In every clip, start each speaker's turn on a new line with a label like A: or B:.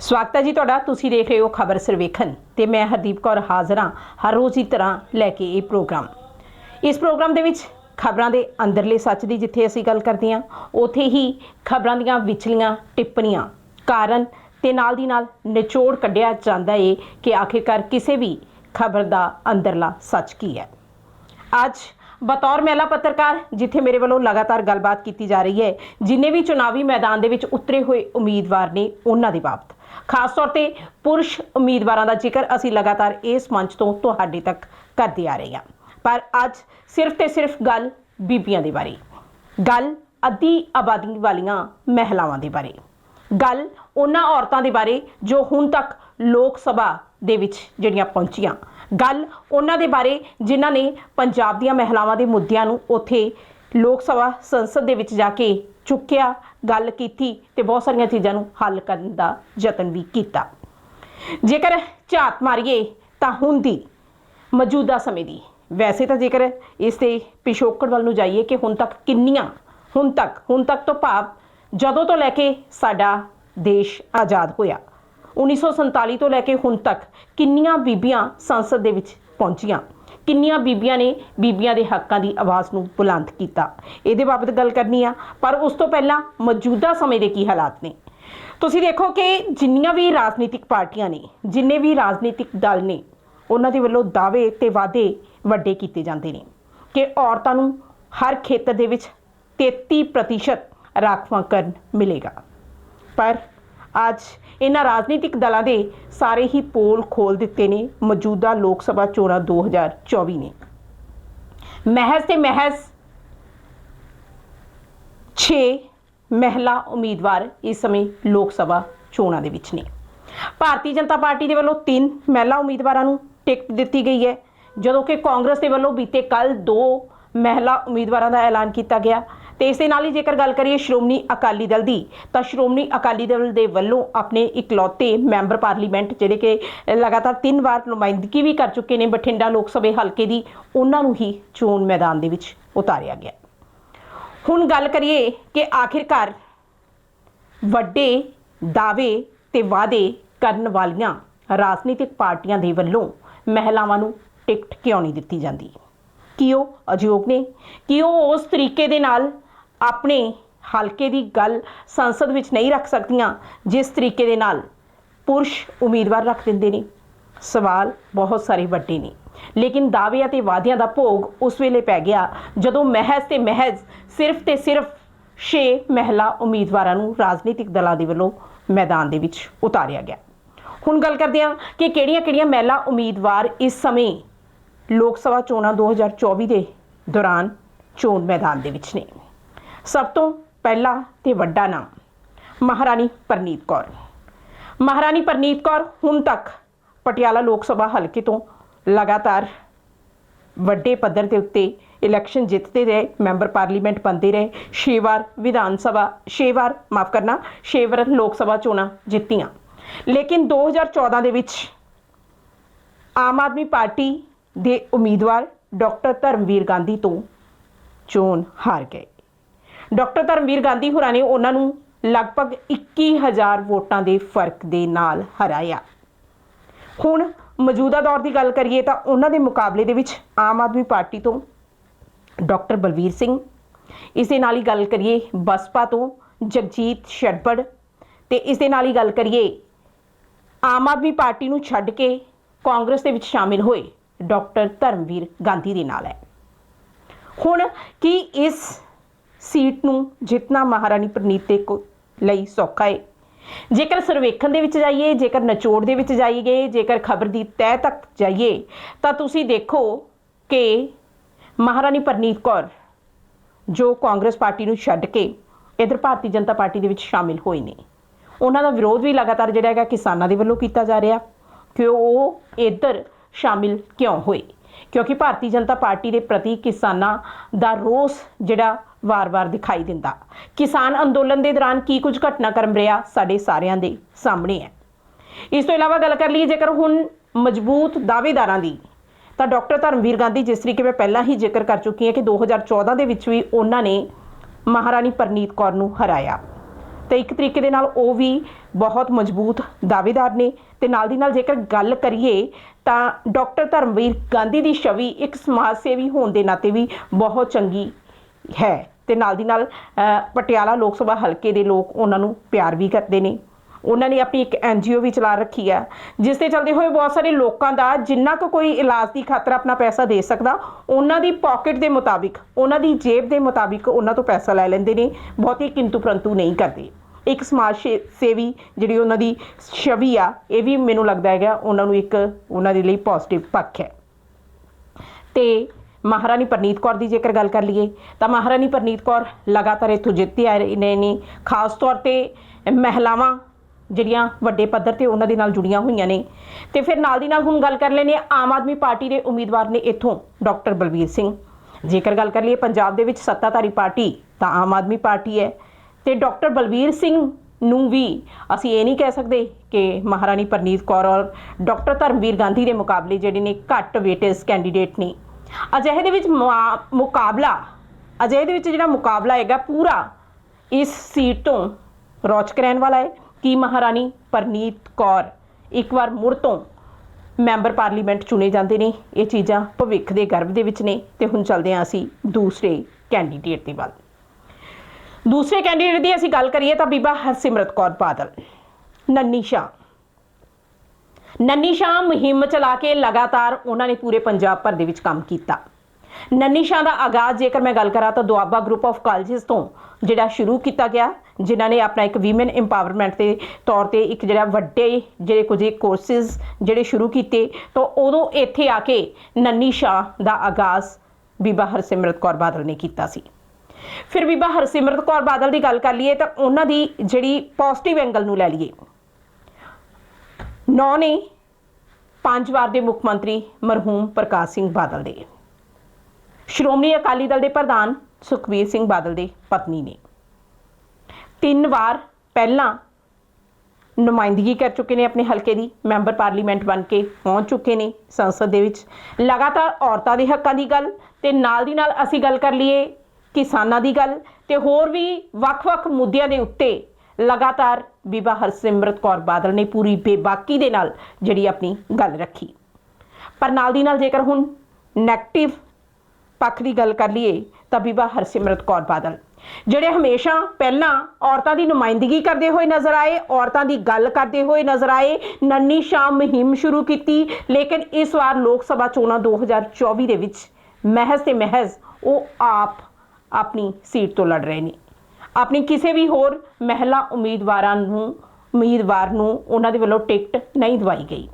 A: ਸਵਾਗਤ ਹੈ ਜੀ ਤੁਹਾਡਾ। ਤੁਸੀਂ ਦੇਖ ਰਹੇ ਹੋ ਖਬਰ ਸਰਵੇਖਣ ਤੇ ਮੈਂ ਹਰਦੀਪ ਕੌਰ ਹਾਜ਼ਰ ਹਾਂ ਹਰ ਰੋਜ਼ ਦੀ ਤਰ੍ਹਾਂ ਲੈ ਕੇ ਇਹ ਪ੍ਰੋਗਰਾਮ। ਇਸ ਪ੍ਰੋਗਰਾਮ ਦੇ ਵਿੱਚ ਖਬਰਾਂ ਦੇ ਅੰਦਰਲੇ ਸੱਚ ਦੀ ਜਿੱਥੇ ਅਸੀਂ ਗੱਲ ਕਰਦੇ ਹਾਂ, ਉਥੇ ਹੀ ਖਬਰਾਂ ਦੀਆਂ ਵਿਚਲੀਆਂ ਟਿੱਪਣੀਆਂ ਕਾਰਨ ਤੇ ਨਾਲ ਦੀ ਨਾਲ ਨਿਚੋੜ ਕੱਢਿਆ ਜਾਂਦਾ ਏ ਕਿ ਆਖਿਰਕਾਰ ਕਿਸੇ ਵੀ ਖਬਰ ਦਾ ਅੰਦਰਲਾ ਸੱਚ ਕੀ ਹੈ। ਅੱਜ ਬਤੌਰ ਮਹਿਲਾ ਪੱਤਰਕਾਰ ਜਿੱਥੇ ਮੇਰੇ ਵੱਲੋਂ ਲਗਾਤਾਰ ਗੱਲਬਾਤ ਕੀਤੀ ਜਾ ਰਹੀ ਹੈ, ਜਿੰਨੇ ਵੀ ਚੁਣਾਵੀ ਮੈਦਾਨ ਦੇ ਵਿੱਚ ਉਤਰੇ ਹੋਏ ਉਮੀਦਵਾਰ ਨੇ ਉਹਨਾਂ ਦੇ ਬਾਬਤ। ਖਾਸ ਤੌਰ ਤੇ ਪੁਰਸ਼ ਉਮੀਦਵਾਰਾਂ ਦਾ ਜ਼ਿਕਰ ਅਸੀਂ ਲਗਾਤਾਰ ਇਸ ਮੰਚ ਤੋਂ ਤੁਹਾਡੇ ਤੱਕ ਕਰਦੇ ਆ ਰਹੇ ਹਾਂ। ਪਰ ਅੱਜ ਸਿਰਫ ਤੇ ਸਿਰਫ ਗੱਲ ਬੀਬੀਆਂ ਦੇ ਬਾਰੇ, ਗੱਲ ਅੱਧੀ ਆਬਾਦੀ ਵਾਲੀਆਂ ਮਹਿਲਾਵਾਂ ਦੇ ਬਾਰੇ, ਗੱਲ ਉਹਨਾਂ ਔਰਤਾਂ ਦੇ ਬਾਰੇ ਜੋ ਹੁਣ ਤੱਕ ਲੋਕ ਸਭਾ ਦੇ ਵਿੱਚ ਜਿਹੜੀਆਂ ਪਹੁੰਚੀਆਂ, ਗੱਲ ਉਹਨਾਂ ਦੇ ਬਾਰੇ ਜਿਨ੍ਹਾਂ ਨੇ ਪੰਜਾਬ ਦੀਆਂ ਮਹਿਲਾਵਾਂ ਦੇ ਮੁੱਦਿਆਂ ਨੂੰ ਉੱਥੇ ਲੋਕ ਸਭਾ ਸੰਸਦ ਦੇ ਵਿੱਚ ਜਾ ਕੇ ਚੁੱਕਿਆ, ਗੱਲ ਕੀਤੀ ਤੇ ਬਹੁਤ ਸਾਰੀਆਂ ਚੀਜ਼ਾਂ ਨੂੰ ਹੱਲ ਕਰਨ ਦਾ ਯਤਨ ਵੀ ਕੀਤਾ। ਜੇਕਰ ਝਾਤ ਮਾਰੀਏ ਤਾਂ ਹੁਣ ਦੀ ਮੌਜੂਦਾ ਸਮੇਂ ਦੀ। ਵੈਸੇ ਤਾਂ ਜੇਕਰ ਇਸ ਦੇ ਪਿਛੋਕੜ ਵੱਲ ਨੂੰ ਜਾਈਏ ਕਿ ਹੁਣ ਤੱਕ ਕਿੰਨੀਆਂ, ਹੁਣ ਤੱਕ ਹੁਣ ਤੱਕ ਤੋਂ ਭਾਵ ਜਦੋਂ ਤੋਂ ਲੈ ਕੇ ਸਾਡਾ ਦੇਸ਼ ਆਜ਼ਾਦ ਹੋਇਆ 1947 ਤੋਂ ਲੈ ਕੇ ਹੁਣ ਤੱਕ ਕਿੰਨੀਆਂ ਬੀਬੀਆਂ ਸੰਸਦ ਦੇ ਵਿੱਚ ਪਹੁੰਚੀਆਂ। ਕਿੰਨੀਆਂ ਬੀਬੀਆਂ ਨੇ ਬੀਬੀਆਂ ਦੇ ਹੱਕਾਂ ਦੀ ਆਵਾਜ਼ ਨੂੰ ਬੁਲੰਦ ਕੀਤਾ। ਇਹਦੇ ਬਾਬਤ ਗੱਲ ਕਰਨੀ ਆ, ਪਰ ਉਸ ਤੋਂ ਪਹਿਲਾਂ ਮੌਜੂਦਾ ਸਮੇਂ ਦੇ ਕੀ ਹਾਲਾਤ ਨੇ? ਤੁਸੀਂ ਦੇਖੋ ਕਿ ਜਿੰਨੀਆਂ ਵੀ ਰਾਜਨੀਤਿਕ ਪਾਰਟੀਆਂ ਨੇ, ਜਿੰਨੇ ਵੀ ਰਾਜਨੀਤਿਕ ਦਲ ਨੇ, ਉਹਨਾਂ ਦੇ ਵੱਲੋਂ ਦਾਅਵੇ ਤੇ ਵਾਅਦੇ ਵੱਡੇ ਕੀਤੇ ਜਾਂਦੇ ਨੇ ਕਿ ਔਰਤਾਂ ਨੂੰ ਹਰ ਖੇਤਰ ਦੇ ਵਿੱਚ 33% ਰਾਖਵਾਂਕਰਨ ਮਿਲੇਗਾ। ਪਰ ਅੱਜ ਇਹਨਾਂ ਰਾਜਨੀਤਿਕ ਦਲਾਂ ਦੇ ਸਾਰੇ ਹੀ ਪੋਲ ਖੋਲ ਦਿੱਤੇ ਨੇ, ਮੌਜੂਦਾ ਲੋਕ ਸਭਾ ਚੋਣਾਂ 2024 ਨੇ। ਮਹਿਜ਼ ਤੇ ਮਹਿਜ਼ 6 ਮਹਿਲਾ ਉਮੀਦਵਾਰ ਇਸ ਸਮੇਂ ਲੋਕ ਸਭਾ ਚੋਣਾਂ ਦੇ ਵਿੱਚ ਨੇ। ਭਾਰਤੀ ਜਨਤਾ ਪਾਰਟੀ ਦੇ ਵੱਲੋਂ ਤਿੰਨ ਮਹਿਲਾ ਉਮੀਦਵਾਰਾਂ ਨੂੰ ਟਿਕਟ ਦਿੱਤੀ ਗਈ ਹੈ, ਜਦੋਂ ਕਿ ਕਾਂਗਰਸ ਦੇ ਵੱਲੋਂ ਬੀਤੇ ਕੱਲ ਦੋ ਮਹਿਲਾ ਉਮੀਦਵਾਰਾਂ ਦਾ ਐਲਾਨ ਕੀਤਾ ਗਿਆ। ਤੇ ਇਸ ਦੇ ਨਾਲ ਹੀ ਜੇਕਰ ਗੱਲ ਕਰੀਏ ਸ਼੍ਰੋਮਣੀ ਅਕਾਲੀ ਦਲ ਦੀ, ਤਾਂ ਸ਼੍ਰੋਮਣੀ ਅਕਾਲੀ ਦਲ ਦੇ ਵੱਲੋਂ ਆਪਣੇ ਇਕਲੌਤੇ ਮੈਂਬਰ ਪਾਰਲੀਮੈਂਟ ਜਿਹੜੇ ਕਿ ਲਗਾਤਾਰ ਤਿੰਨ ਵਾਰ ਨੁਮਾਇੰਦਗੀ ਵੀ ਕਰ ਚੁੱਕੇ ਨੇ ਬਠਿੰਡਾ ਲੋਕ ਸਭਾ ਹਲਕੇ ਦੀ, ਉਹਨਾਂ ਨੂੰ ਹੀ ਚੋਣ ਮੈਦਾਨ ਦੇ ਵਿੱਚ ਉਤਾਰਿਆ ਗਿਆ। ਹੁਣ ਗੱਲ ਕਰੀਏ ਕਿ ਆਖਿਰਕਾਰ ਵੱਡੇ ਦਾਅਵੇ ਤੇ ਵਾਅਦੇ ਕਰਨ ਵਾਲੀਆਂ ਰਾਜਨੀਤਿਕ ਪਾਰਟੀਆਂ ਦੇ ਵੱਲੋਂ ਮਹਿਲਾਵਾਂ ਨੂੰ ਟਿਕਟ ਕਿਉਂ ਨਹੀਂ ਦਿੱਤੀ ਜਾਂਦੀ? ਕੀ ਉਹ ਅਯੋਗ ਨੇ? ਕੀ ਉਹ ਉਸ ਤਰੀਕੇ ਦੇ ਨਾਲ ਆਪਣੇ ਹਲਕੇ ਦੀ ਗੱਲ ਸੰਸਦ ਵਿੱਚ ਨਹੀਂ ਰੱਖ ਸਕਦੀਆਂ ਜਿਸ ਤਰੀਕੇ ਦੇ ਨਾਲ ਪੁਰਸ਼ ਉਮੀਦਵਾਰ ਰੱਖ ਦਿੰਦੇ ਨੇ। ਸਵਾਲ ਬਹੁਤ ਸਾਰੇ ਵੱਡੇ ਨੇ। ਲੇਕਿਨ ਦਾਅਵੇ ਅਤੇ ਵਾਅਦਿਆਂ ਦਾ ਭੋਗ ਉਸ ਵੇਲੇ ਪੈ ਗਿਆ ਜਦੋਂ ਮਹਿਜ਼ ਤੇ ਮਹਿਜ਼ ਸਿਰਫ ਤੇ ਸਿਰਫ 6 ਮਹਿਲਾ ਉਮੀਦਵਾਰਾਂ ਨੂੰ ਰਾਜਨੀਤਿਕ ਦਲਾਂ ਦੇ ਵੱਲੋਂ ਮੈਦਾਨ ਦੇ ਵਿੱਚ ਉਤਾਰਿਆ ਗਿਆ। ਹੁਣ ਗੱਲ ਕਰਦੇ ਹਾਂ ਕਿ ਕਿਹੜੀਆਂ-ਕਿਹੜੀਆਂ ਮਹਿਲਾ ਉਮੀਦਵਾਰ ਇਸ ਸਮੇਂ ਲੋਕ ਸਭਾ ਚੋਣਾਂ 2024 ਦੇ ਦੌਰਾਨ ਚੋਣ ਮੈਦਾਨ ਦੇ ਵਿੱਚ ਨੇ। ਸਭ ਤੋਂ ਪਹਿਲਾ ਤੇ ਵੱਡਾ ਨਾਮ ਮਹਾਰਾਣੀ ਪਰਨੀਤ ਕੌਰ। ਮਹਾਰਾਣੀ ਪਰਨੀਤ ਕੌਰ ਹੁਣ ਤੱਕ ਪਟਿਆਲਾ ਲੋਕ ਸਭਾ ਹਲਕੇ ਤੋਂ ਲਗਾਤਾਰ ਵੱਡੇ ਪੱਧਰ ਦੇ ਉੱਤੇ ਇਲੈਕਸ਼ਨ ਜਿੱਤਦੇ ਰਹੇ ਮੈਂਬਰ ਪਾਰਲੀਮੈਂਟ ਬਣਦੇ ਰਹੇ, ਛੇ ਵਾਰ ਵਿਧਾਨ ਸਭਾ, ਛੇ ਵਾਰ, ਮਾਫ ਕਰਨਾ, ਛੇ ਵਾਰ ਲੋਕ ਸਭਾ ਚੋਣਾਂ ਜਿੱਤੀਆਂ। ਲੇਕਿਨ 2014 ਦੇ ਵਿੱਚ ਆਮ ਆਦਮੀ ਪਾਰਟੀ ਦੇ ਉਮੀਦਵਾਰ ਡਾਕਟਰ ਧਰਮਵੀਰ ਗਾਂਧੀ ਤੋਂ ਚੋਣ ਹਾਰ ਗਏ। ਡਾਕਟਰ ਧਰਮਵੀਰ ਗਾਂਧੀ ਹੋਰਾਂ ਨੇ ਉਹਨਾਂ ਨੂੰ ਲਗਭਗ 21000 ਵੋਟਾਂ ਦੇ ਫ਼ਰਕ ਦੇ ਨਾਲ ਹਰਾਇਆ। ਹੁਣ ਮੌਜੂਦਾ ਦੌਰ ਦੀ ਗੱਲ ਕਰੀਏ ਤਾਂ ਉਹਨਾਂ ਦੇ ਮੁਕਾਬਲੇ ਦੇ ਵਿੱਚ ਆਮ ਆਦਮੀ ਪਾਰਟੀ ਤੋਂ ਡਾਕਟਰ ਬਲਵੀਰ ਸਿੰਘ, ਇਸ ਨਾਲ ਹੀ ਗੱਲ ਕਰੀਏ ਬਸਪਾ ਤੋਂ ਜਗਜੀਤ ਸ਼ੜਪੜ ਤੇ ਇਸ ਦੇ ਨਾਲ ਹੀ ਗੱਲ ਕਰੀਏ ਆਮ ਆਦਮੀ ਪਾਰਟੀ ਨੂੰ ਛੱਡ ਕੇ ਕਾਂਗਰਸ ਦੇ ਵਿੱਚ ਸ਼ਾਮਿਲ ਹੋਏ ਡਾਕਟਰ ਧਰਮਵੀਰ ਗਾਂਧੀ ਦੇ ਨਾਲ ਹੈ। ਹੁਣ ਕੀ ਇਸ ਸੀਟ ਨੂੰ ਜਿੱਤਣਾ ਮਹਾਰਾਣੀ ਪ੍ਰਨੀਤ ਦੇ ਕੋ ਲਈ ਸੌਖਾ ਹੈ ਜੇਕਰ ਸਰਵੇਖਣ ਦੇ ਵਿੱਚ ਜਾਈਏ, ਜੇਕਰ ਨਿਚੋੜ ਦੇ ਵਿੱਚ ਜਾਈਏ, ਜੇਕਰ ਖਬਰ ਦੀ ਤਹਿ ਤੱਕ ਜਾਈਏ, ਤਾਂ ਤੁਸੀਂ ਦੇਖੋ ਕਿ ਮਹਾਰਾਣੀ ਪ੍ਰਨੀਤ ਕੌਰ, ਜੋ ਕਾਂਗਰਸ ਪਾਰਟੀ ਨੂੰ ਛੱਡ ਕੇ ਇਧਰ ਭਾਰਤੀ ਜਨਤਾ ਪਾਰਟੀ ਦੇ ਵਿੱਚ ਸ਼ਾਮਿਲ ਹੋਏ ਨੇ। ਉਹਨਾਂ ਦਾ ਵਿਰੋਧ ਵੀ ਲਗਾਤਾਰ ਜਿਹੜਾ ਹੈਗਾ ਕਿਸਾਨਾਂ ਦੇ ਵੱਲੋਂ ਕੀਤਾ ਜਾ ਰਿਹਾ, ਕਿ ਉਹ ਇੱਧਰ ਸ਼ਾਮਿਲ ਕਿਉਂ ਹੋਏ? ਕਿਉਂਕਿ ਭਾਰਤੀ ਜਨਤਾ ਪਾਰਟੀ ਦੇ ਪ੍ਰਤੀ ਕਿਸਾਨਾਂ ਦਾ ਰੋਸ ਜਿਹੜਾ ਵਾਰ-ਵਾਰ ਦਿਖਾਈ ਦਿੰਦਾ। ਕਿਸਾਨ ਅੰਦੋਲਨ ਦੇ ਦੌਰਾਨ ਕੀ ਕੁਝ ਘਟਨਾਕ੍ਰਮ ਰਿਹਾ, ਸਾਡੇ ਸਾਰਿਆਂ ਦੇ ਸਾਹਮਣੇ ਹੈ। ਇਸ ਤੋਂ ਇਲਾਵਾ ਗੱਲ ਕਰ ਲਈਏ, ਜੇਕਰ ਹੁਣ ਮਜ਼ਬੂਤ ਦਾਅਵੇਦਾਰਾਂ ਦੀ, ਤਾਂ ਡਾਕਟਰ ਧਰਮਵੀਰ ਗਾਂਧੀ ਜਿਸ ਤਰੀਕੇ ਮੈਂ ਪਹਿਲਾਂ ਹੀ ਜ਼ਿਕਰ ਕਰ ਚੁੱਕੀ ਹਾਂ ਕਿ 2014 ਦੇ ਵਿੱਚ ਵੀ ਉਹਨਾਂ ਨੇ ਮਹਾਰਾਣੀ ਪਰਨੀਤ ਕੌਰ ਨੂੰ ਹਰਾਇਆ। ਤੇ ਇੱਕ ਤਰੀਕੇ ਦੇ ਨਾਲ ਉਹ ਵੀ ਬਹੁਤ ਮਜ਼ਬੂਤ ਦਾਅਵੇਦਾਰ ਨੇ। ਤੇ ਨਾਲ ਦੀ ਨਾਲ ਜੇਕਰ ਗੱਲ ਕਰੀਏ, ਤਾਂ ਡਾਕਟਰ ਧਰਮਵੀਰ ਗਾਂਧੀ ਦੀ ਛਵੀ ਇੱਕ ਸਮਾਜ ਸੇਵੀ ਹੋਣ ਦੇ ਨਾਤੇ ਵੀ ਬਹੁਤ ਚੰਗੀ ਹੈ। ਤੇ ਨਾਲ ਦੀ ਨਾਲ ਪਟਿਆਲਾ ਲੋਕ ਸਭਾ ਹਲਕੇ ਦੇ ਲੋਕ ਉਹਨਾਂ ਨੂੰ ਪਿਆਰ ਵੀ ਕਰਦੇ ਨੇ। ਉਹਨਾਂ ਨੇ ਆਪਣੀ ਇੱਕ ਐਨਜੀਓ ਵੀ ਚਲਾ ਰੱਖੀ ਹੈ, ਜਿਸ ਤੇ ਚਲਦੇ ਹੋਏ ਬਹੁਤ ਸਾਰੇ ਲੋਕਾਂ ਦਾ ਜਿੰਨਾ ਕੁ ਕੋਈ ਇਲਾਜ ਦੀ ਖਾਤਰ ਆਪਣਾ ਪੈਸਾ ਦੇ ਸਕਦਾ, ਉਹਨਾਂ ਦੀ ਪਾਕਟ ਦੇ ਮੁਤਾਬਿਕ, ਉਹਨਾਂ ਦੀ ਜੇਬ ਦੇ ਮੁਤਾਬਿਕ ਉਹਨਾਂ ਤੋਂ ਪੈਸਾ ਲੈ ਲੈਂਦੇ ਨੇ, ਬਹੁਤੀ ਕਿੰਤੂ ਪਰੰਤੂ ਨਹੀਂ ਕਰਦੇ। ਇੱਕ ਸਮਾਜ ਸੇ- ਸੇਵੀ ਜਿਹੜੀ ਉਹਨਾਂ ਦੀ ਛਵੀ ਆ, ਇਹ ਵੀ ਮੈਨੂੰ ਲੱਗਦਾ ਹੈਗਾ ਉਹਨਾਂ ਨੂੰ ਇੱਕ ਉਹਨਾਂ ਦੇ ਲਈ ਪੋਜ਼ਿਟਿਵ ਪੱਖ ਹੈ। ਤੇ ਮਹਾਰਾਣੀ ਪਰਨੀਤ ਕੌਰ ਦੀ ਜੇਕਰ ਗੱਲ ਕਰ ਲਈਏ, ਤਾਂ ਮਹਾਰਾਣੀ ਪਰਨੀਤ ਕੌਰ ਲਗਾਤਾਰ ਇੱਥੋਂ ਜਿੱਤੇ ਆ ਰਹੇ ਨੇ ਖਾਸ ਤੌਰ ਤੇ ਮਹਿਲਾਵਾਂ ਜਿਹੜੀਆਂ ਵੱਡੇ ਪੱਧਰ ਤੇ ਉਹਨਾਂ ਦੇ ਨਾਲ ਜੁੜੀਆਂ ਹੋਈਆਂ ਨੇ। ਤੇ ਫਿਰ ਨਾਲ ਦੀ ਨਾਲ ਹੁਣ ਗੱਲ ਕਰ ਲੈਨੇ ਆਮ ਆਦਮੀ ਪਾਰਟੀ ਦੇ ਉਮੀਦਵਾਰ ਨੇ ਇੱਥੋਂ ਡਾਕਟਰ ਬਲਬੀਰ ਸਿੰਘ। ਜੇਕਰ ਗੱਲ ਕਰ ਲਈਏ ਪੰਜਾਬ ਦੇ ਵਿੱਚ ਸੱਤਾਧਾਰੀ ਪਾਰਟੀ ਤਾਂ ਆਮ ਆਦਮੀ ਪਾਰਟੀ ਹੈ। ਤੇ ਡਾਕਟਰ ਬਲਬੀਰ ਸਿੰਘ ਨੂੰ ਵੀ ਅਸੀਂ ਇਹ ਨਹੀਂ ਕਹਿ ਸਕਦੇ ਕਿ ਮਹਾਰਾਣੀ ਪਰਨੀਤ ਕੌਰ ਔਰ ਡਾਕਟਰ ਧਰਮਵੀਰ ਗਾਂਧੀ ਦੇ ਮੁਕਾਬਲੇ ਜਿਹੜੇ ਨੇ ਘੱਟ ਵੇਟੇਜ ਕੈਂਡੀਡੇਟ ਨੇ। ਅਜਿਹੇ ਦੇ ਵਿੱਚ ਮੁਆ- ਮੁਕਾਬਲਾ, ਅਜਿਹੇ ਦੇ ਵਿੱਚ ਜਿਹੜਾ ਮੁਕਾਬਲਾ ਹੈਗਾ ਪੂਰਾ, ਇਸ ਸੀਟ ਤੋਂ ਰੌਚਕ ਰਹਿਣ ਵਾਲਾ ਹੈ। ਕੀ ਮਹਾਰਾਣੀ ਪਰਨੀਤ ਕੌਰ ਇੱਕ ਵਾਰ ਮੁੜ ਤੋਂ ਮੈਂਬਰ ਪਾਰਲੀਮੈਂਟ ਚੁਣੇ ਜਾਂਦੇ ਨੇ। ਇਹ ਚੀਜ਼ਾਂ ਭਵਿੱਖ ਦੇ ਗਰਭ ਦੇ ਵਿੱਚ ਨੇ ਤੇ ਹੁਣ ਚੱਲਦੇ ਹਾਂ ਅਸੀਂ ਦੂਸਰੇ ਕੈਂਡੀਡੇਟ ਦੇ ਵੱਲ। ਦੂਸਰੇ ਕੈਂਡੀਡੇਟ ਦੀ ਅਸੀਂ ਗੱਲ ਕਰੀਏ ਤਾਂ ਬੀਬਾ ਹਰਸਿਮਰਤ ਕੌਰ ਬਾਦਲ, ਨੰਨੀ ਸ਼ਾਹ। ਨੰਨੀ ਸ਼ਾਹ ਮੁਹਿੰਮ ਚਲਾ ਕੇ ਲਗਾਤਾਰ ਉਹਨਾਂ ਨੇ ਪੂਰੇ ਪੰਜਾਬ ਭਰ ਦੇ ਵਿੱਚ ਕੰਮ ਕੀਤਾ। ਨੰਨੀ ਸ਼ਾਹ ਦਾ ਆਗਾਜ਼ ਜੇਕਰ ਮੈਂ ਗੱਲ ਕਰਾਂ ਤਾਂ ਦੁਆਬਾ ਗਰੁੱਪ ਆਫ ਕਾਲਜਸ ਤੋਂ ਜਿਹੜਾ ਸ਼ੁਰੂ ਕੀਤਾ ਗਿਆ, ਜਿਨ੍ਹਾਂ ਨੇ ਆਪਣਾ ਇੱਕ ਔਮਨ ਇੰਪਾਵਰਮੈਂਟ ਦੇ ਤੌਰ ਤੇ ਇੱਕ ਜਿਹੜਾ ਵੱਡੇ ਜਿਹੜੇ ਕੁਝ ਕੋਰਸਿਸ ਜਿਹੜੇ ਸ਼ੁਰੂ ਕੀਤੇ, ਤਾਂ ਉਦੋਂ ਇੱਥੇ ਆ ਕੇ ਨੰਨੀ ਸ਼ਾਹ ਦਾ ਆਗਾਜ਼ ਬੀਬਾ ਹਰਸਿਮਰਤ ਕੌਰ ਬਾਦਲ ਨੇ ਕੀਤਾ ਸੀ। ਫਿਰ ਬੀਬਾ ਹਰਸਿਮਰਤ ਕੌਰ ਬਾਦਲ ਦੀ ਗੱਲ ਕਰ ਲਈਏ ਤਾਂ ਉਹਨਾਂ ਦੀ ਜਿਹੜੀ ਪੋਜ਼ਿਟਿਵ ਐਂਗਲ ਨੂੰ ਲੈ ਲਈਏ। ਨੌ ਨੇ ਪੰਜ ਵਾਰ ਦੇ ਮੁੱਖ ਮੰਤਰੀ ਮਰਹੂਮ ਪ੍ਰਕਾਸ਼ ਸਿੰਘ ਬਾਦਲ ਦੇ। ਸ਼੍ਰੋਮਣੀ ਅਕਾਲੀ ਦਲ ਦੇ ਪ੍ਰਧਾਨ ਸੁਖਬੀਰ ਸਿੰਘ ਬਾਦਲ ਦੇ ਪਤਨੀ ਨੇ। ਤਿੰਨ ਵਾਰ ਪਹਿਲਾਂ ਨੁਮਾਇੰਦਗੀ ਕਰ ਚੁੱਕੇ ਨੇ ਆਪਣੇ ਹਲਕੇ ਦੀ, ਮੈਂਬਰ ਪਾਰਲੀਮੈਂਟ ਬਣ ਕੇ ਪਹੁੰਚ ਚੁੱਕੇ ਨੇ ਸੰਸਦ ਦੇ ਵਿੱਚ। ਲਗਾਤਾਰ ਔਰਤਾਂ ਦੇ ਹੱਕਾਂ ਦੀ ਗੱਲ ਤੇ ਨਾਲ ਦੀ ਨਾਲ ਅਸੀਂ ਗੱਲ ਕਰ ਲਈਏ ਕਿਸਾਨਾਂ ਦੀ ਗੱਲ ਤੇ ਹੋਰ ਵੀ ਵੱਖ-ਵੱਖ ਮੁੱਦਿਆਂ ਦੇ ਉੱਤੇ ਲਗਾਤਾਰ ਬੀਬਾ ਹਰਸਿਮਰਤ ਕੌਰ ਬਾਦਲ ਨੇ ਪੂਰੀ ਬੇਬਾਕੀ ਦੇ ਨਾਲ ਜਿਹੜੀ ਆਪਣੀ ਗੱਲ ਰੱਖੀ। ਪਰ ਨਾਲ ਦੀ ਨਾਲ ਜੇਕਰ ਹੁਣ ਨੈਗੇਟਿਵ ਪੱਖ ਦੀ ਗੱਲ ਕਰ ਲਈਏ, ਤਾਂ ਬੀਬਾ ਹਰਸਿਮਰਤ ਕੌਰ ਬਾਦਲ, ਜਿਹੜੇ ਹਮੇਸ਼ਾ ਪਹਿਲਾਂ ਔਰਤਾਂ ਦੀ ਨੁਮਾਇੰਦਗੀ ਕਰਦੇ ਹੋਏ ਨਜ਼ਰ ਆਏ, ਔਰਤਾਂ ਦੀ ਗੱਲ ਕਰਦੇ ਹੋਏ ਨਜ਼ਰ ਆਏ, ਨੰਨੀ ਸ਼ਾਮ ਮੁਹਿੰਮ ਸ਼ੁਰੂ ਕੀਤੀ, ਲੇਕਿਨ ਇਸ ਵਾਰ ਲੋਕ ਸਭਾ ਚੋਣਾਂ 2024 ਦੇ ਵਿੱਚ ਮਹਿਜ਼ ਤੇ ਮਹਿਜ਼ ਉਹ ਆਪ ਆਪਣੀ ਸੀਟ ਤੋਂ ਲੜ ਰਹੇ ਨੇ। ਆਪਣੀ ਕਿਸੇ ਵੀ ਹੋਰ ਮਹਿਲਾ ਉਮੀਦਵਾਰਾਂ ਨੂੰ, ਉਮੀਦਵਾਰ ਨੂੰ ਉਹਨਾਂ ਦੇ ਵੱਲੋਂ ਟਿਕਟ ਨਹੀਂ ਦਵਾਈ ਗਈ।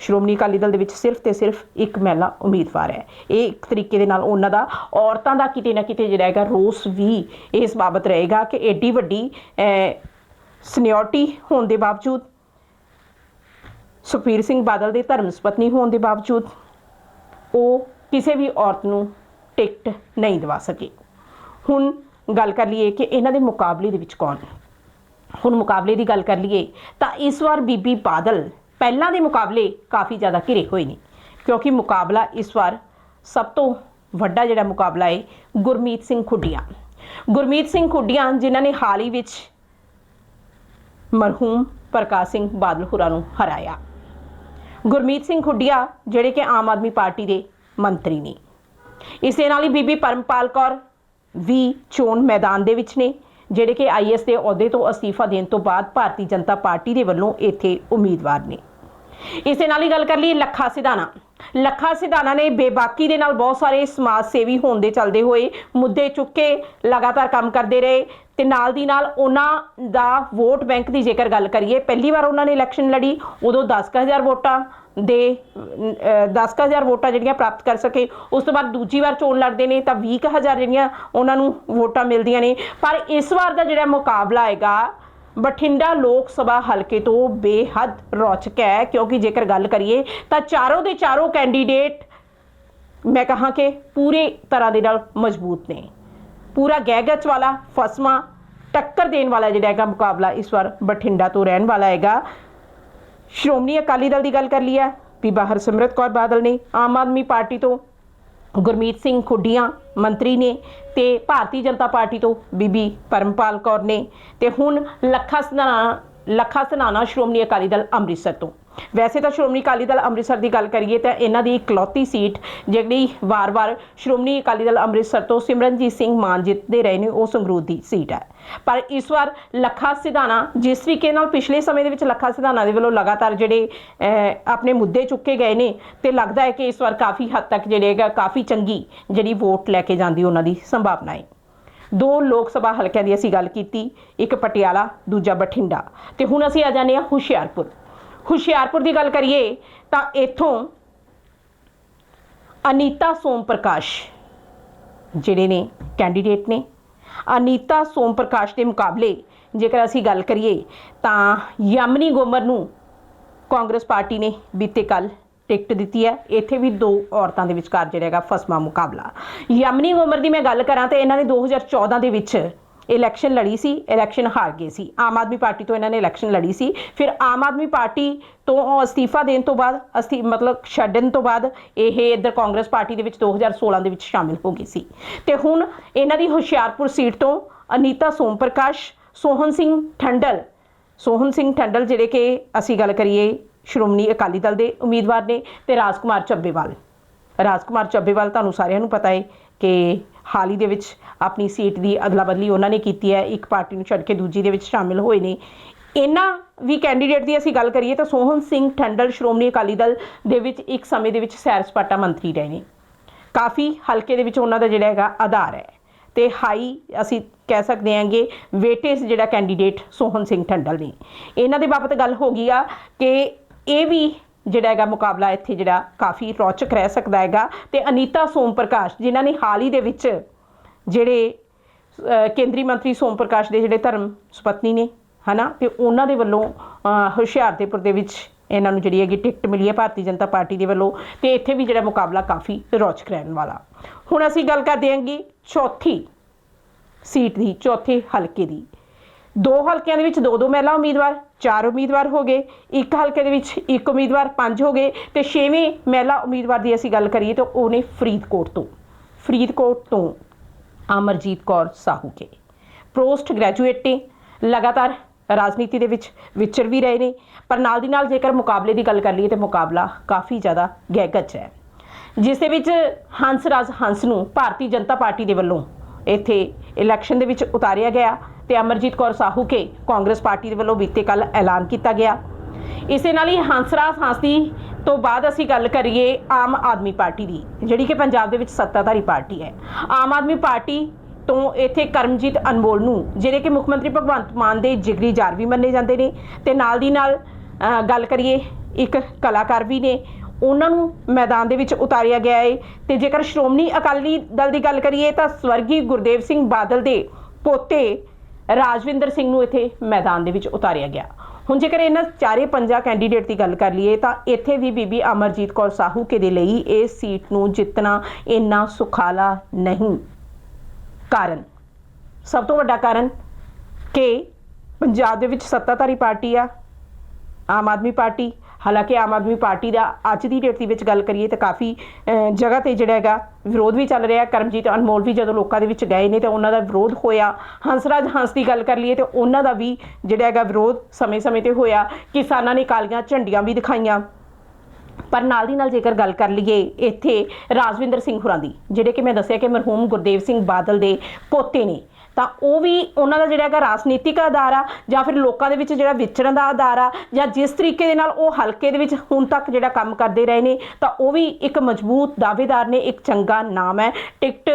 A: ਸ਼੍ਰੋਮਣੀ ਅਕਾਲੀ ਦਲ ਦੇ ਵਿੱਚ ਸਿਰਫ ਤੇ ਸਿਰਫ ਇੱਕ ਮਹਿਲਾ ਉਮੀਦਵਾਰ ਹੈ। ਇਹ ਇੱਕ ਤਰੀਕੇ ਦੇ ਨਾਲ ਉਹਨਾਂ ਦਾ, ਔਰਤਾਂ ਦਾ ਕਿਤੇ ਨਾ ਕਿਤੇ ਜਿਹੜਾ ਹੈਗਾ ਰੋਸ ਵੀ ਇਸ ਬਾਬਤ ਰਹੇਗਾ ਕਿ ਐਡੀ ਵੱਡੀ ਸੀਨੀਅਰਟੀ ਹੋਣ ਦੇ ਬਾਵਜੂਦ, ਸੁਖਬੀਰ ਸਿੰਘ ਬਾਦਲ ਦੇ ਧਰਮ ਸੁਪਤਨੀ ਹੋਣ ਦੇ ਬਾਵਜੂਦ ਉਹ ਕਿਸੇ ਵੀ ਔਰਤ ਨੂੰ ਟਿਕਟ ਨਹੀਂ ਦਵਾ ਸਕੇ। ਹੁਣ ਗੱਲ ਕਰ ਲਈਏ ਕਿ ਇਹਨਾਂ ਦੇ ਮੁਕਾਬਲੇ ਦੇ ਵਿੱਚ ਕੌਣ ਹੁਣ ਮੁਕਾਬਲੇ ਦੀ ਗੱਲ ਕਰ ਲਈਏ ਤਾਂ ਇਸ ਵਾਰ ਬੀਬੀ ਬਾਦਲ ਪਹਿਲਾਂ ਦੇ ਮੁਕਾਬਲੇ ਕਾਫੀ ਜ਼ਿਆਦਾ ਘਿਰੇ ਹੋਏ ਨੇ, ਕਿਉਂਕਿ ਮੁਕਾਬਲਾ ਇਸ ਵਾਰ ਸਭ ਤੋਂ ਵੱਡਾ ਜਿਹੜਾ ਮੁਕਾਬਲਾ ਹੈ, ਗੁਰਮੀਤ ਸਿੰਘ ਖੁੱਡੀਆਂ। ਗੁਰਮੀਤ ਸਿੰਘ ਖੁੱਡੀਆਂ ਜਿਨ੍ਹਾਂ ਨੇ ਹਾਲ ਹੀ ਵਿੱਚ ਮਰਹੂਮ ਪ੍ਰਕਾਸ਼ ਸਿੰਘ ਬਾਦਲ ਹੋਰਾਂ ਨੂੰ ਹਰਾਇਆ। ਗੁਰਮੀਤ ਸਿੰਘ ਖੁੱਡੀਆਂ ਜਿਹੜੇ ਕਿ ਆਮ ਆਦਮੀ ਪਾਰਟੀ ਦੇ ਮੰਤਰੀ ਨੇ। ਇਸੇ ਨਾਲ ਹੀ ਬੀਬੀ ਪਰਮਪਾਲ ਕੌਰ ਵੀ ਚੋਣ ਮੈਦਾਨ ਦੇ ਵਿੱਚ ਨੇ, ਜਿਹੜੇ ਕਿ ਆਈਐਸ ਦੇ ਅਹੁਦੇ ਤੋਂ ਅਸਤੀਫਾ ਦੇਣ ਤੋਂ ਬਾਅਦ ਭਾਰਤੀ ਜਨਤਾ ਪਾਰਟੀ ਦੇ ਵੱਲੋਂ ਇੱਥੇ ਉਮੀਦਵਾਰ ਨੇ। ਇਸੇ ਨਾਲ ਹੀ ਗੱਲ ਕਰ ਲਈ ਲੱਖਾ ਸਿਧਾਣਾ। ਲੱਖਾ ਸਿਧਾਣਾ ਨੇ ਬੇਬਾਕੀ ਦੇ ਨਾਲ ਬਹੁਤ ਸਾਰੇ ਸਮਾਜ ਸੇਵੀ ਹੋਣ ਦੇ ਚੱਲਦੇ ਹੋਏ ਮੁੱਦੇ ਚੁੱਕ ਕੇ ਲਗਾਤਾਰ ਕੰਮ ਕਰਦੇ ਰਹੇ ਤੇ ਨਾਲ ਦੀ ਨਾਲ ਉਹਨਾਂ ਦਾ ਵੋਟ ਬੈਂਕ ਦੀ ਜੇਕਰ ਗੱਲ ਕਰੀਏ, ਪਹਿਲੀ ਵਾਰ ਉਹਨਾਂ ਨੇ ਇਲੈਕਸ਼ਨ ਲੜੀ, ਉਦੋਂ 10000 ਵੋਟਾਂ ਦੇ ਅਹ, 10000 ਵੋਟਾਂ ਜਿਹੜੀਆਂ ਪ੍ਰਾਪਤ ਕਰ ਸਕੇ। ਉਸ ਤੋਂ ਬਾਅਦ ਦੂਜੀ ਵਾਰ ਚੋਣ ਲੜਦੇ ਨੇ ਤਾਂ 20000 ਜਿਹੜੀਆਂ ਉਹਨਾਂ ਨੂੰ ਵੋਟਾਂ ਮਿਲਦੀਆਂ ਨੇ। ਪਰ ਇਸ ਵਾਰ ਦਾ ਜਿਹੜਾ ਮੁਕਾਬਲਾ ਹੈਗਾ ਬਠਿੰਡਾ ਲੋਕ ਸਭਾ ਹਲਕੇ ਤੋਂ ਬੇਹੱਦ ਰੌਚਕ ਹੈ। ਕਿਉਂਕਿ ਜੇਕਰ ਗੱਲ ਕਰੀਏ ਤਾਂ ਚਾਰੋਂ ਦੇ ਚਾਰੋਂ ਕੈਂਡੀਡੇਟ ਮੈਂ ਕਹਾਂ ਕਿ ਪੂਰੇ ਤਰ੍ਹਾਂ ਦੇ ਨਾਲ ਮਜ਼ਬੂਤ ਨੇ। ਪੂਰਾ ਗੈਗਚ ਵਾਲਾ ਫਸਮਾ ਟੱਕਰ ਦੇਣ ਵਾਲਾ ਜਿਹੜਾ ਹੈਗਾ ਮੁਕਾਬਲਾ ਇਸ ਵਾਰ ਬਠਿੰਡਾ ਤੋਂ ਰਹਿਣ ਵਾਲਾ ਹੈਗਾ। ਸ਼੍ਰੋਮਣੀ ਅਕਾਲੀ ਦਲ ਦੀ ਗੱਲ ਕਰ ਲਈ ਹੈ ਬੀਬਾ ਹਰਸਿਮਰਤ ਕੌਰ ਬਾਦਲ ਨੇ ਆਮ ਆਦਮੀ ਪਾਰਟੀ ਤੋਂ, ਗੁਰਮੀਤ ਸਿੰਘ ਖੁੱਡੀਆਂ ਮੰਤਰੀ ਨੇ ਤੇ ਭਾਰਤੀ ਜਨਤਾ ਪਾਰਟੀ ਤੋਂ ਬੀਬੀ ਪਰਮਪਾਲ ਕੌਰ ਨੇ ਤੇ ਹੁਣ ਲੱਖਾ ਸਨਾਣਾ ਲੱਖਾ ਸਨਾਣਾ ਸ਼੍ਰੋਮਣੀ ਅਕਾਲੀ ਦਲ ਅੰਮ੍ਰਿਤਸਰ ਤੋਂ। ਵੈਸੇ ਤਾਂ ਸ਼੍ਰੋਮਣੀ ਅਕਾਲੀ ਦਲ ਅੰਮ੍ਰਿਤਸਰ ਦੀ ਗੱਲ ਕਰੀਏ ਤਾਂ ਇਹਨਾਂ ਦੀ ਇਕਲੌਤੀ ਸੀਟ ਜਿਹੜੀ ਵਾਰ-ਵਾਰ ਸ਼੍ਰੋਮਣੀ ਅਕਾਲੀ ਦਲ ਅੰਮ੍ਰਿਤਸਰ ਤੋਂ ਸਿਮਰਨਜੀਤ ਸਿੰਘ ਮਾਨ ਜਿੱਤਦੇ ਰਹੇ ਨੇ, ਉਹ ਸੰਗਰੂਰ ਦੀ ਸੀਟ ਹੈ। ਪਰ ਇਸ ਵਾਰ ਲੱਖਾ ਸਿਧਾਣਾ, ਜਿਸ ਤਰੀਕੇ ਨਾਲ ਪਿਛਲੇ ਸਮੇਂ ਦੇ ਵਿੱਚ ਲੱਖਾ ਸਿਧਾਣਾ ਦੇ ਵੱਲੋਂ ਲਗਾਤਾਰ ਜਿਹੜੇ ਆਪਣੇ ਮੁੱਦੇ ਚੁੱਕੇ ਗਏ ਨੇ ਤੇ ਲੱਗਦਾ ਹੈ ਕਿ ਇਸ ਵਾਰ ਕਾਫੀ ਹੱਦ ਤੱਕ ਜਿਹੜੇ ਹੈਗਾ, ਕਾਫੀ ਚੰਗੀ ਜਿਹੜੀ ਵੋਟ ਲੈ ਕੇ ਜਾਂਦੀ ਉਹਨਾਂ ਦੀ ਸੰਭਾਵਨਾ ਹੈ। ਦੋ ਲੋਕ ਸਭਾ ਹਲਕਿਆਂ ਦੀ ਅਸੀਂ ਗੱਲ ਕੀਤੀ, ਇੱਕ ਪਟਿਆਲਾ, ਦੂਜਾ ਬਠਿੰਡਾ। ਤੇ ਹੁਣ ਅਸੀਂ ਆ ਜਾਂਦੇ ਹਾਂ ਹੁਸ਼ਿਆਰਪੁਰ। ਹੁਸ਼ਿਆਰਪੁਰ ਦੀ ਗੱਲ ਕਰੀਏ ਤਾਂ ਇੱਥੋਂ ਅਨੀਤਾ ਸੋਮ ਪ੍ਰਕਾਸ਼ ਜਿਹੜੇ ਨੇ ਕੈਂਡੀਡੇਟ ਨੇ। ਅਨੀਤਾ ਸੋਮ ਪ੍ਰਕਾਸ਼ ਦੇ ਮੁਕਾਬਲੇ ਜੇਕਰ ਅਸੀਂ ਗੱਲ ਕਰੀਏ ਤਾਂ ਯਮਨੀ ਗੋਮਰ ਨੂੰ ਕਾਂਗਰਸ ਪਾਰਟੀ ਨੇ ਬੀਤੇ ਕੱਲ ਟਿਕਟ ਦਿੱਤੀ ਹੈ। ਇੱਥੇ ਵੀ ਦੋ ਔਰਤਾਂ ਦੇ ਵਿਚਕਾਰ ਜਿਹੜਾ ਹੈਗਾ ਫਸਮਾ ਮੁਕਾਬਲਾ। ਯਮਨੀ ਗੋਮਰ ਦੀ ਮੈਂ ਗੱਲ ਕਰਾਂ ਤੇ ਇਹਨਾਂ ਨੇ 2014 ਦੇ ਵਿੱਚ ਇਲੈਕਸ਼ਨ ਲੜੀ ਸੀ ਇਲੈਕਸ਼ਨ ਹਾਰ ਗਏ ਸੀ ਆਮ ਆਦਮੀ ਪਾਰਟੀ ਤੋਂ ਇਹਨਾਂ ਨੇ ਇਲੈਕਸ਼ਨ ਲੜੀ ਸੀ ਫਿਰ ਆਮ ਆਦਮੀ ਪਾਰਟੀ ਤੋਂ ਉਹ ਅਸਤੀਫਾ ਦੇਣ ਤੋਂ ਬਾਅਦ ਅਸਤੀ ਮਤਲਬ ਛੱਡਣ ਤੋਂ ਬਾਅਦ ਇਹ ਇੱਧਰ ਕਾਂਗਰਸ ਪਾਰਟੀ ਦੇ ਵਿੱਚ 2016 ਦੇ ਵਿੱਚ ਸ਼ਾਮਿਲ ਹੋ ਗਈ ਸੀ ਤੇ ਹੁਣ ਇਹਨਾਂ ਦੀ ਹੁਸ਼ਿਆਰਪੁਰ ਸੀਟ ਤੋਂ ਅਨੀਤਾ ਸੋਮ ਪ੍ਰਕਾਸ਼ ਸੋਹਨ ਸਿੰਘ ਠੰਡਲ ਸੋਹਨ ਸਿੰਘ ਠੰਡਲ ਜਿਹੜੇ ਕਿ ਅਸੀਂ ਗੱਲ ਕਰੀਏ ਸ਼੍ਰੋਮਣੀ ਅਕਾਲੀ ਦਲ ਦੇ ਉਮੀਦਵਾਰ ਨੇ ਤੇ ਰਾਜਕੁਮਾਰ ਚੱਬੇਵਾਲ ਰਾਜਕੁਮਾਰ ਚੱਬੇਵਾਲ ਤੁਹਾਨੂੰ ਸਾਰਿਆਂ ਨੂੰ ਪਤਾ ਹੈ ਕਿ ਹਾਲ ਹੀ ਦੇ ਵਿੱਚ ਆਪਣੀ ਸੀਟ ਦੀ ਅਦਲਾ ਬਦਲੀ ਉਹਨਾਂ ਨੇ ਕੀਤੀ ਹੈ। ਇੱਕ ਪਾਰਟੀ ਨੂੰ ਛੱਡ ਕੇ ਦੂਜੀ ਦੇ ਵਿੱਚ ਸ਼ਾਮਿਲ ਹੋਏ ਨੇ। ਇਹਨਾਂ ਵੀ ਕੈਂਡੀਡੇਟ ਦੀ ਅਸੀਂ ਗੱਲ ਕਰੀਏ ਤਾਂ ਸੋਹਨ ਸਿੰਘ ਠੰਡਲ, ਸ਼੍ਰੋਮਣੀ ਅਕਾਲੀ ਦਲ ਦੇ ਵਿੱਚ ਇੱਕ ਸਮੇਂ ਦੇ ਵਿੱਚ ਸੈਰ ਸਪਾਟਾ ਮੰਤਰੀ ਰਹੇ ਨੇ। ਕਾਫੀ ਹਲਕੇ ਦੇ ਵਿੱਚ ਉਹਨਾਂ ਦਾ ਜਿਹੜਾ ਹੈਗਾ ਆਧਾਰ ਹੈ ਤੇ ਹਾਈ ਅਸੀਂ ਕਹਿ ਸਕਦੇ ਹਾਂਗੇ ਵੇਟੇਜ ਜਿਹੜਾ ਕੈਂਡੀਡੇਟ ਸੋਹਨ ਸਿੰਘ ਠੰਡਲ ਨੇ। ਇਹਨਾਂ ਦੇ ਬਾਬਤ ਗੱਲ ਹੋ ਗਈ ਆ ਕਿ ਇਹ ਵੀ ਜਿਹੜਾ ਹੈਗਾ ਮੁਕਾਬਲਾ ਇੱਥੇ ਜਿਹੜਾ ਕਾਫੀ ਰੌਚਕ ਰਹਿ ਸਕਦਾ ਹੈਗਾ। ਤੇ ਅਨੀਤਾ ਸੋਮ ਪ੍ਰਕਾਸ਼ ਜਿਨ੍ਹਾਂ ਨੇ ਹਾਲ ਹੀ ਦੇ ਵਿੱਚ ਜਿਹੜੇ ਕੇਂਦਰੀ ਮੰਤਰੀ ਸੋਮ ਪ੍ਰਕਾਸ਼ ਦੇ ਜਿਹੜੇ ਧਰਮ ਸੁਪਤਨੀ ਨੇ ਹਨਾ? ਤੇ ਉਹਨਾਂ ਦੇ ਵੱਲੋਂ ਅਹ, ਹੁਸ਼ਿਆਰਪੁਰ ਦੇ ਵਿੱਚ ਇਹਨਾਂ ਨੂੰ ਜਿਹੜੀ ਹੈਗੀ ਟਿਕਟ ਮਿਲੀ ਹੈ ਭਾਰਤੀ ਜਨਤਾ ਪਾਰਟੀ ਦੇ ਵੱਲੋਂ। ਤੇ ਇੱਥੇ ਵੀ ਜਿਹੜਾ ਮੁਕਾਬਲਾ ਕਾਫੀ ਰੌਚਕ ਰਹਿਣ ਵਾਲਾ। ਹੁਣ ਅਸੀਂ ਗੱਲ ਕਰਦੇ ਹਾਂਗੇ ਚੌਥੀ ਸੀਟ ਦੀ ਚੌਥੇ ਹਲਕੇ ਦੀ। ਦੋ ਹਲਕਿਆਂ ਦੇ ਵਿੱਚ ਦੋ ਦੋ ਮਹਿਲਾ ਉਮੀਦਵਾਰ, ਚਾਰ ਉਮੀਦਵਾਰ ਹੋ ਗਏ। ਇੱਕ ਹਲਕੇ ਦੇ ਵਿੱਚ ਇੱਕ ਉਮੀਦਵਾਰ, ਪੰਜ ਹੋ ਗਏ ਤੇ ਛੇਵੇਂ ਮਹਿਲਾ ਉਮੀਦਵਾਰ ਦੀ ਅਸੀਂ ਗੱਲ ਕਰੀਏ ਤਾਂ ਉਹਨੇ ਫਰੀਦਕੋਟ ਤੋਂ। ਫਰੀਦਕੋਟ ਤੋਂ Amarjit Kaur Sahoke. Post graduate ਨੇ, ਲਗਾਤਾਰ ਰਾਜਨੀਤੀ ਦੇ ਵਿੱਚ ਵਿਚਰ ਵੀ ਰਹੇ ਨੇ, ਪਰ ਨਾਲ ਦੀ ਨਾਲ ਜੇਕਰ ਮੁਕਾਬਲੇ ਦੀ ਗੱਲ ਕਰ ਲਈਏ ਤੇ ਮੁਕਾਬਲਾ ਕਾਫੀ ਜ਼ਿਆਦਾ ਗਹਿਗੱਚ ਹੈ। ਜਿਸ ਦੇ ਵਿੱਚ ਹੰਸ ਰਾਜ ਹੰਸ ਨੂੰ ਭਾਰਤੀ ਜਨਤਾ ਪਾਰਟੀ ਦੇ ਵੱਲੋਂ ਇੱਥੇ ਇਲੈਕਸ਼ਨ ਦੇ ਵਿੱਚ ਉਤਾਰਿਆ ਗਿਆ। ਤੇ ਅਮਰਜੀਤ ਕੌਰ ਸਾਹੂ ਕੇ ਕਾਂਗਰਸ ਪਾਰਟੀ ਦੇ ਵੱਲੋਂ ਬੀਤੇ ਕੱਲ ਐਲਾਨ ਕੀਤਾ ਗਿਆ। ਇਸੇ ਨਾਲ ਹੀ ਹੰਸਰਾਜ ਹਾਂਸੀ ਤੋਂ ਬਾਅਦ ਅਸੀਂ ਗੱਲ ਕਰੀਏ ਆਮ ਆਦਮੀ ਪਾਰਟੀ ਦੀ, ਜਿਹੜੀ ਕਿ ਪੰਜਾਬ ਦੇ ਵਿੱਚ ਸੱਤਾਧਾਰੀ ਪਾਰਟੀ ਹੈ। ਆਮ ਆਦਮੀ ਪਾਰਟੀ ਤੋਂ ਇੱਥੇ ਕਰਮਜੀਤ ਅਨਮੋਲ ਨੂੰ, ਜਿਹੜੇ ਕਿ ਮੁੱਖ ਮੰਤਰੀ ਭਗਵੰਤ ਮਾਨ ਦੇ ਜਿਗਰੀ ਜਾਰ ਵੀ ਮੰਨੇ ਜਾਂਦੇ ਨੇ ਤੇ ਨਾਲ ਦੀ ਨਾਲ ਗੱਲ ਕਰੀਏ ਇੱਕ ਕਲਾਕਾਰ ਵੀ ਨੇ, ਉਹਨਾਂ ਨੂੰ ਮੈਦਾਨ ਦੇ ਵਿੱਚ ਉਤਾਰਿਆ ਗਿਆ ਹੈ ਤੇ ਜੇਕਰ ਸ਼੍ਰੋਮਣੀ ਅਕਾਲੀ ਦਲ ਦੀ ਗੱਲ ਕਰੀਏ ਤਾਂ ਸਵਰਗੀ ਗੁਰਦੇਵ ਸਿੰਘ ਬਾਦਲ ਦੇ ਪੋਤੇ ਰਾਜਵਿੰਦਰ ਸਿੰਘ ਨੂੰ ਇੱਥੇ ਮੈਦਾਨ ਦੇ ਵਿੱਚ ਉਤਾਰਿਆ ਗਿਆ। ਹੁਣ ਜੇਕਰ ਇਹਨਾਂ ਚਾਰੇ ਪੰਜਾਂ ਕੈਂਡੀਡੇਟ ਦੀ ਗੱਲ ਕਰ ਲਈਏ, ਤਾਂ ਇੱਥੇ ਵੀ ਬੀਬੀ ਅਮਰਜੀਤ ਕੌਰ ਸਾਹੂ ਕੇ ਦੇ ਲਈ ਇਸ ਸੀਟ ਨੂੰ ਜਿੱਤਣਾ ਇੰਨਾ ਸੁਖਾਲਾ ਨਹੀਂ। ਕਾਰਨ? ਸਭ ਤੋਂ ਵੱਡਾ ਕਾਰਨ ਕਿ ਪੰਜਾਬ ਦੇ ਵਿੱਚ ਸੱਤਾਧਾਰੀ ਪਾਰਟੀ ਆ, ਆਮ ਆਦਮੀ ਪਾਰਟੀ ਹਾਲਾਂਕਿ ਆਮ ਆਦਮੀ ਪਾਰਟੀ ਦਾ ਅੱਜ ਦੀ ਡੇਟ ਦੀ ਵਿੱਚ ਗੱਲ ਕਰੀਏ ਤਾਂ ਕਾਫੀ ਜਗ੍ਹਾ ਤੇ ਜਿਹੜਾ ਹੈਗਾ ਵਿਰੋਧ ਵੀ ਚੱਲ ਰਿਹਾ ਕਰਮਜੀਤ ਅਨਮੋਲ ਵੀ ਜਦੋਂ ਲੋਕਾਂ ਦੇ ਵਿੱਚ ਗਏ ਨੇ ਤਾਂ ਉਹਨਾਂ ਦਾ ਵਿਰੋਧ ਹੋਇਆ। ਹੰਸਰਾਜ ਹੰਸ ਦੀ ਗੱਲ ਕਰ ਲਈਏ ਤੇ ਉਹਨਾਂ ਦਾ ਵੀ ਜਿਹੜਾ ਹੈਗਾ ਵਿਰੋਧ ਸਮੇਂ-ਸਮੇਂ ਤੇ ਹੋਇਆ। ਕਿਸਾਨਾਂ ਨੇ ਕਾਲੀਆਂ ਝੰਡੀਆਂ ਵੀ ਦਿਖਾਈਆਂ। ਪਰ ਨਾਲ ਦੀ ਨਾਲ ਜੇਕਰ ਗੱਲ ਕਰ ਲਈਏ ਇੱਥੇ ਰਾਜਵਿੰਦਰ ਸਿੰਘ ਹੁਰਾਂ ਦੀ, ਜਿਹੜੇ ਕਿ ਮੈਂ ਦੱਸਿਆ ਕਿ ਮਰਹੂਮ ਗੁਰਦੇਵ ਸਿੰਘ ਬਾਦਲ ਦੇ ਪੋਤੇ ਨੇ। ਤਾਂ ਉਹ ਵੀ ਉਹਨਾਂ ਦਾ ਜਿਹੜਾ ਹੈਗਾ ਰਾਜਨੀਤਿਕ ਆਧਾਰ ਆ, ਜਾਂ ਫਿਰ ਲੋਕਾਂ ਦੇ ਵਿੱਚ ਜਿਹੜਾ ਵਿਚਰਨ ਦਾ ਆਧਾਰ ਆ, ਜਾਂ ਜਿਸ ਤਰੀਕੇ ਦੇ ਨਾਲ ਉਹ ਹਲਕੇ ਦੇ ਵਿੱਚ ਹੁਣ ਤੱਕ ਜਿਹੜਾ ਕੰਮ ਕਰਦੇ ਰਹੇ ਨੇ, ਤਾਂ ਉਹ ਵੀ ਇੱਕ ਮਜ਼ਬੂਤ ਦਾਅਵੇਦਾਰ ਨੇ, ਇੱਕ ਚੰਗਾ ਨਾਮ ਹੈ। ਟਿਕਟ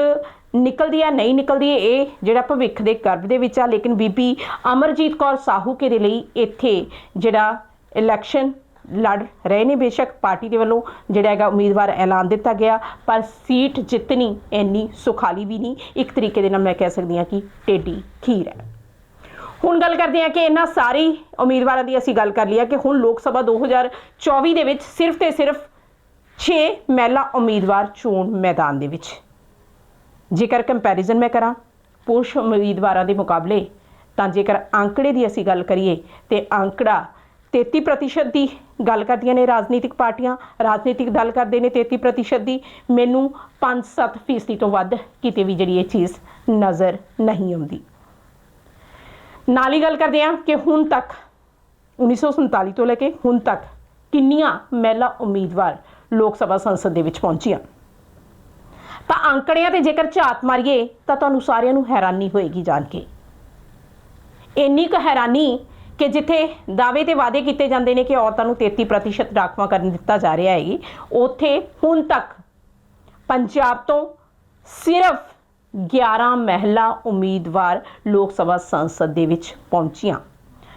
A: ਨਿਕਲਦੀ ਆ, ਨਹੀਂ ਨਿਕਲਦੀ ਇਹ ਜਿਹੜਾ ਭਵਿੱਖ ਦੇ ਗਰਭ ਦੇ ਵਿੱਚ ਆ। ਲੇਕਿਨ ਬੀਬੀ ਅਮਰਜੀਤ ਕੌਰ ਸਾਹੂ ਕੇ ਦੇ ਲਈ ਇੱਥੇ ਜਿਹੜਾ ਇਲੈਕਸ਼ਨ ਲੜ ਰਹੇ ਨੇ ਬੇਸ਼ੱਕ, ਪਾਰਟੀ ਦੇ ਵੱਲੋਂ ਜਿਹੜਾ ਹੈਗਾ ਉਮੀਦਵਾਰ ਐਲਾਨ ਦਿੱਤਾ ਗਿਆ, ਪਰ ਸੀਟ ਜਿੱਤਣੀ ਇੰਨੀ ਸੁਖਾਲੀ ਵੀ ਨਹੀਂ। ਇੱਕ ਤਰੀਕੇ ਦੇ ਨਾਲ ਮੈਂ ਕਹਿ ਸਕਦੀ ਹਾਂ ਕਿ ਟੇਢੀ ਖੀਰ ਹੈ। ਹੁਣ ਗੱਲ ਕਰਦੇ ਹਾਂ ਕਿ ਇਹਨਾਂ ਸਾਰੇ ਉਮੀਦਵਾਰਾਂ ਦੀ ਅਸੀਂ ਗੱਲ ਕਰ ਲਈ ਹੈ ਕਿ ਹੁਣ ਲੋਕ ਸਭਾ 2024 ਦੇ ਵਿੱਚ ਸਿਰਫ ਤੇ ਸਿਰਫ 6 ਮਹਿਲਾ ਉਮੀਦਵਾਰ ਚੋਣ ਮੈਦਾਨ ਦੇ ਵਿੱਚ। ਜੇਕਰ ਕੰਪੈਰੀਜ਼ਨ ਮੈਂ ਕਰਾਂ ਪੁਰਸ਼ ਉਮੀਦਵਾਰਾਂ ਦੇ ਮੁਕਾਬਲੇ, ਤਾਂ ਜੇਕਰ ਅੰਕੜੇ ਦੀ ਅਸੀਂ ਗੱਲ ਕਰੀਏ, ਤੇ ਅੰਕੜਾ 33% ਦੀ ਗੱਲ ਕਰਦੀਆਂ ਨੇ ਰਾਜਨੀਤਿਕ ਪਾਰਟੀਆਂ, ਰਾਜਨੀਤਿਕ ਦਲ ਕਰਦੇ ਨੇ 33% ਦੀ, ਮੈਨੂੰ 5-7% ਫੀਸਦੀ ਤੋਂ ਵੱਧ ਕਿਤੇ ਵੀ ਜਿਹੜੀ ਇਹ ਚੀਜ਼ ਨਜ਼ਰ ਨਹੀਂ ਆਉਂਦੀ। ਨਾਲ ਹੀ ਗੱਲ ਕਰਦੇ ਹਾਂ ਕਿ ਹੁਣ ਤੱਕ 1947 ਤੋਂ ਲੈ ਕੇ ਹੁਣ ਤੱਕ ਕਿੰਨੀਆਂ ਮਹਿਲਾ ਉਮੀਦਵਾਰ ਲੋਕ ਸਭਾ ਸੰਸਦ ਦੇ ਵਿੱਚ ਪਹੁੰਚੀਆਂ। ਤਾਂ ਅੰਕੜਿਆਂ ਤੇ ਜੇਕਰ ਝਾਤ ਮਾਰੀਏ ਤਾਂ ਤੁਹਾਨੂੰ ਸਾਰਿਆਂ ਨੂੰ ਹੈਰਾਨੀ ਹੋਏਗੀ ਜਾਣ ਕੇ। ਇੰਨੀ ਕੁ ਹੈਰਾਨੀ ਕਿ ਜਿੱਥੇ ਦਾਅਵੇ ਤੇ ਵਾਅਦੇ ਕੀਤੇ ਜਾਂਦੇ ਨੇ ਕਿ ਔਰਤਾਂ ਨੂੰ 33% ਰਾਖਵਾਂ ਕਰਨ ਦਿੱਤਾ ਜਾ ਰਿਹਾ ਹੈ ਉੱਥੇ ਹੁਣ ਤੱਕ ਪੰਜਾਬ ਤੋਂ ਸਿਰਫ 11 ਮਹਿਲਾ ਉਮੀਦਵਾਰ ਲੋਕ ਸਭਾ ਸੰਸਦ ਦੇ ਵਿੱਚ ਪਹੁੰਚੀਆਂ।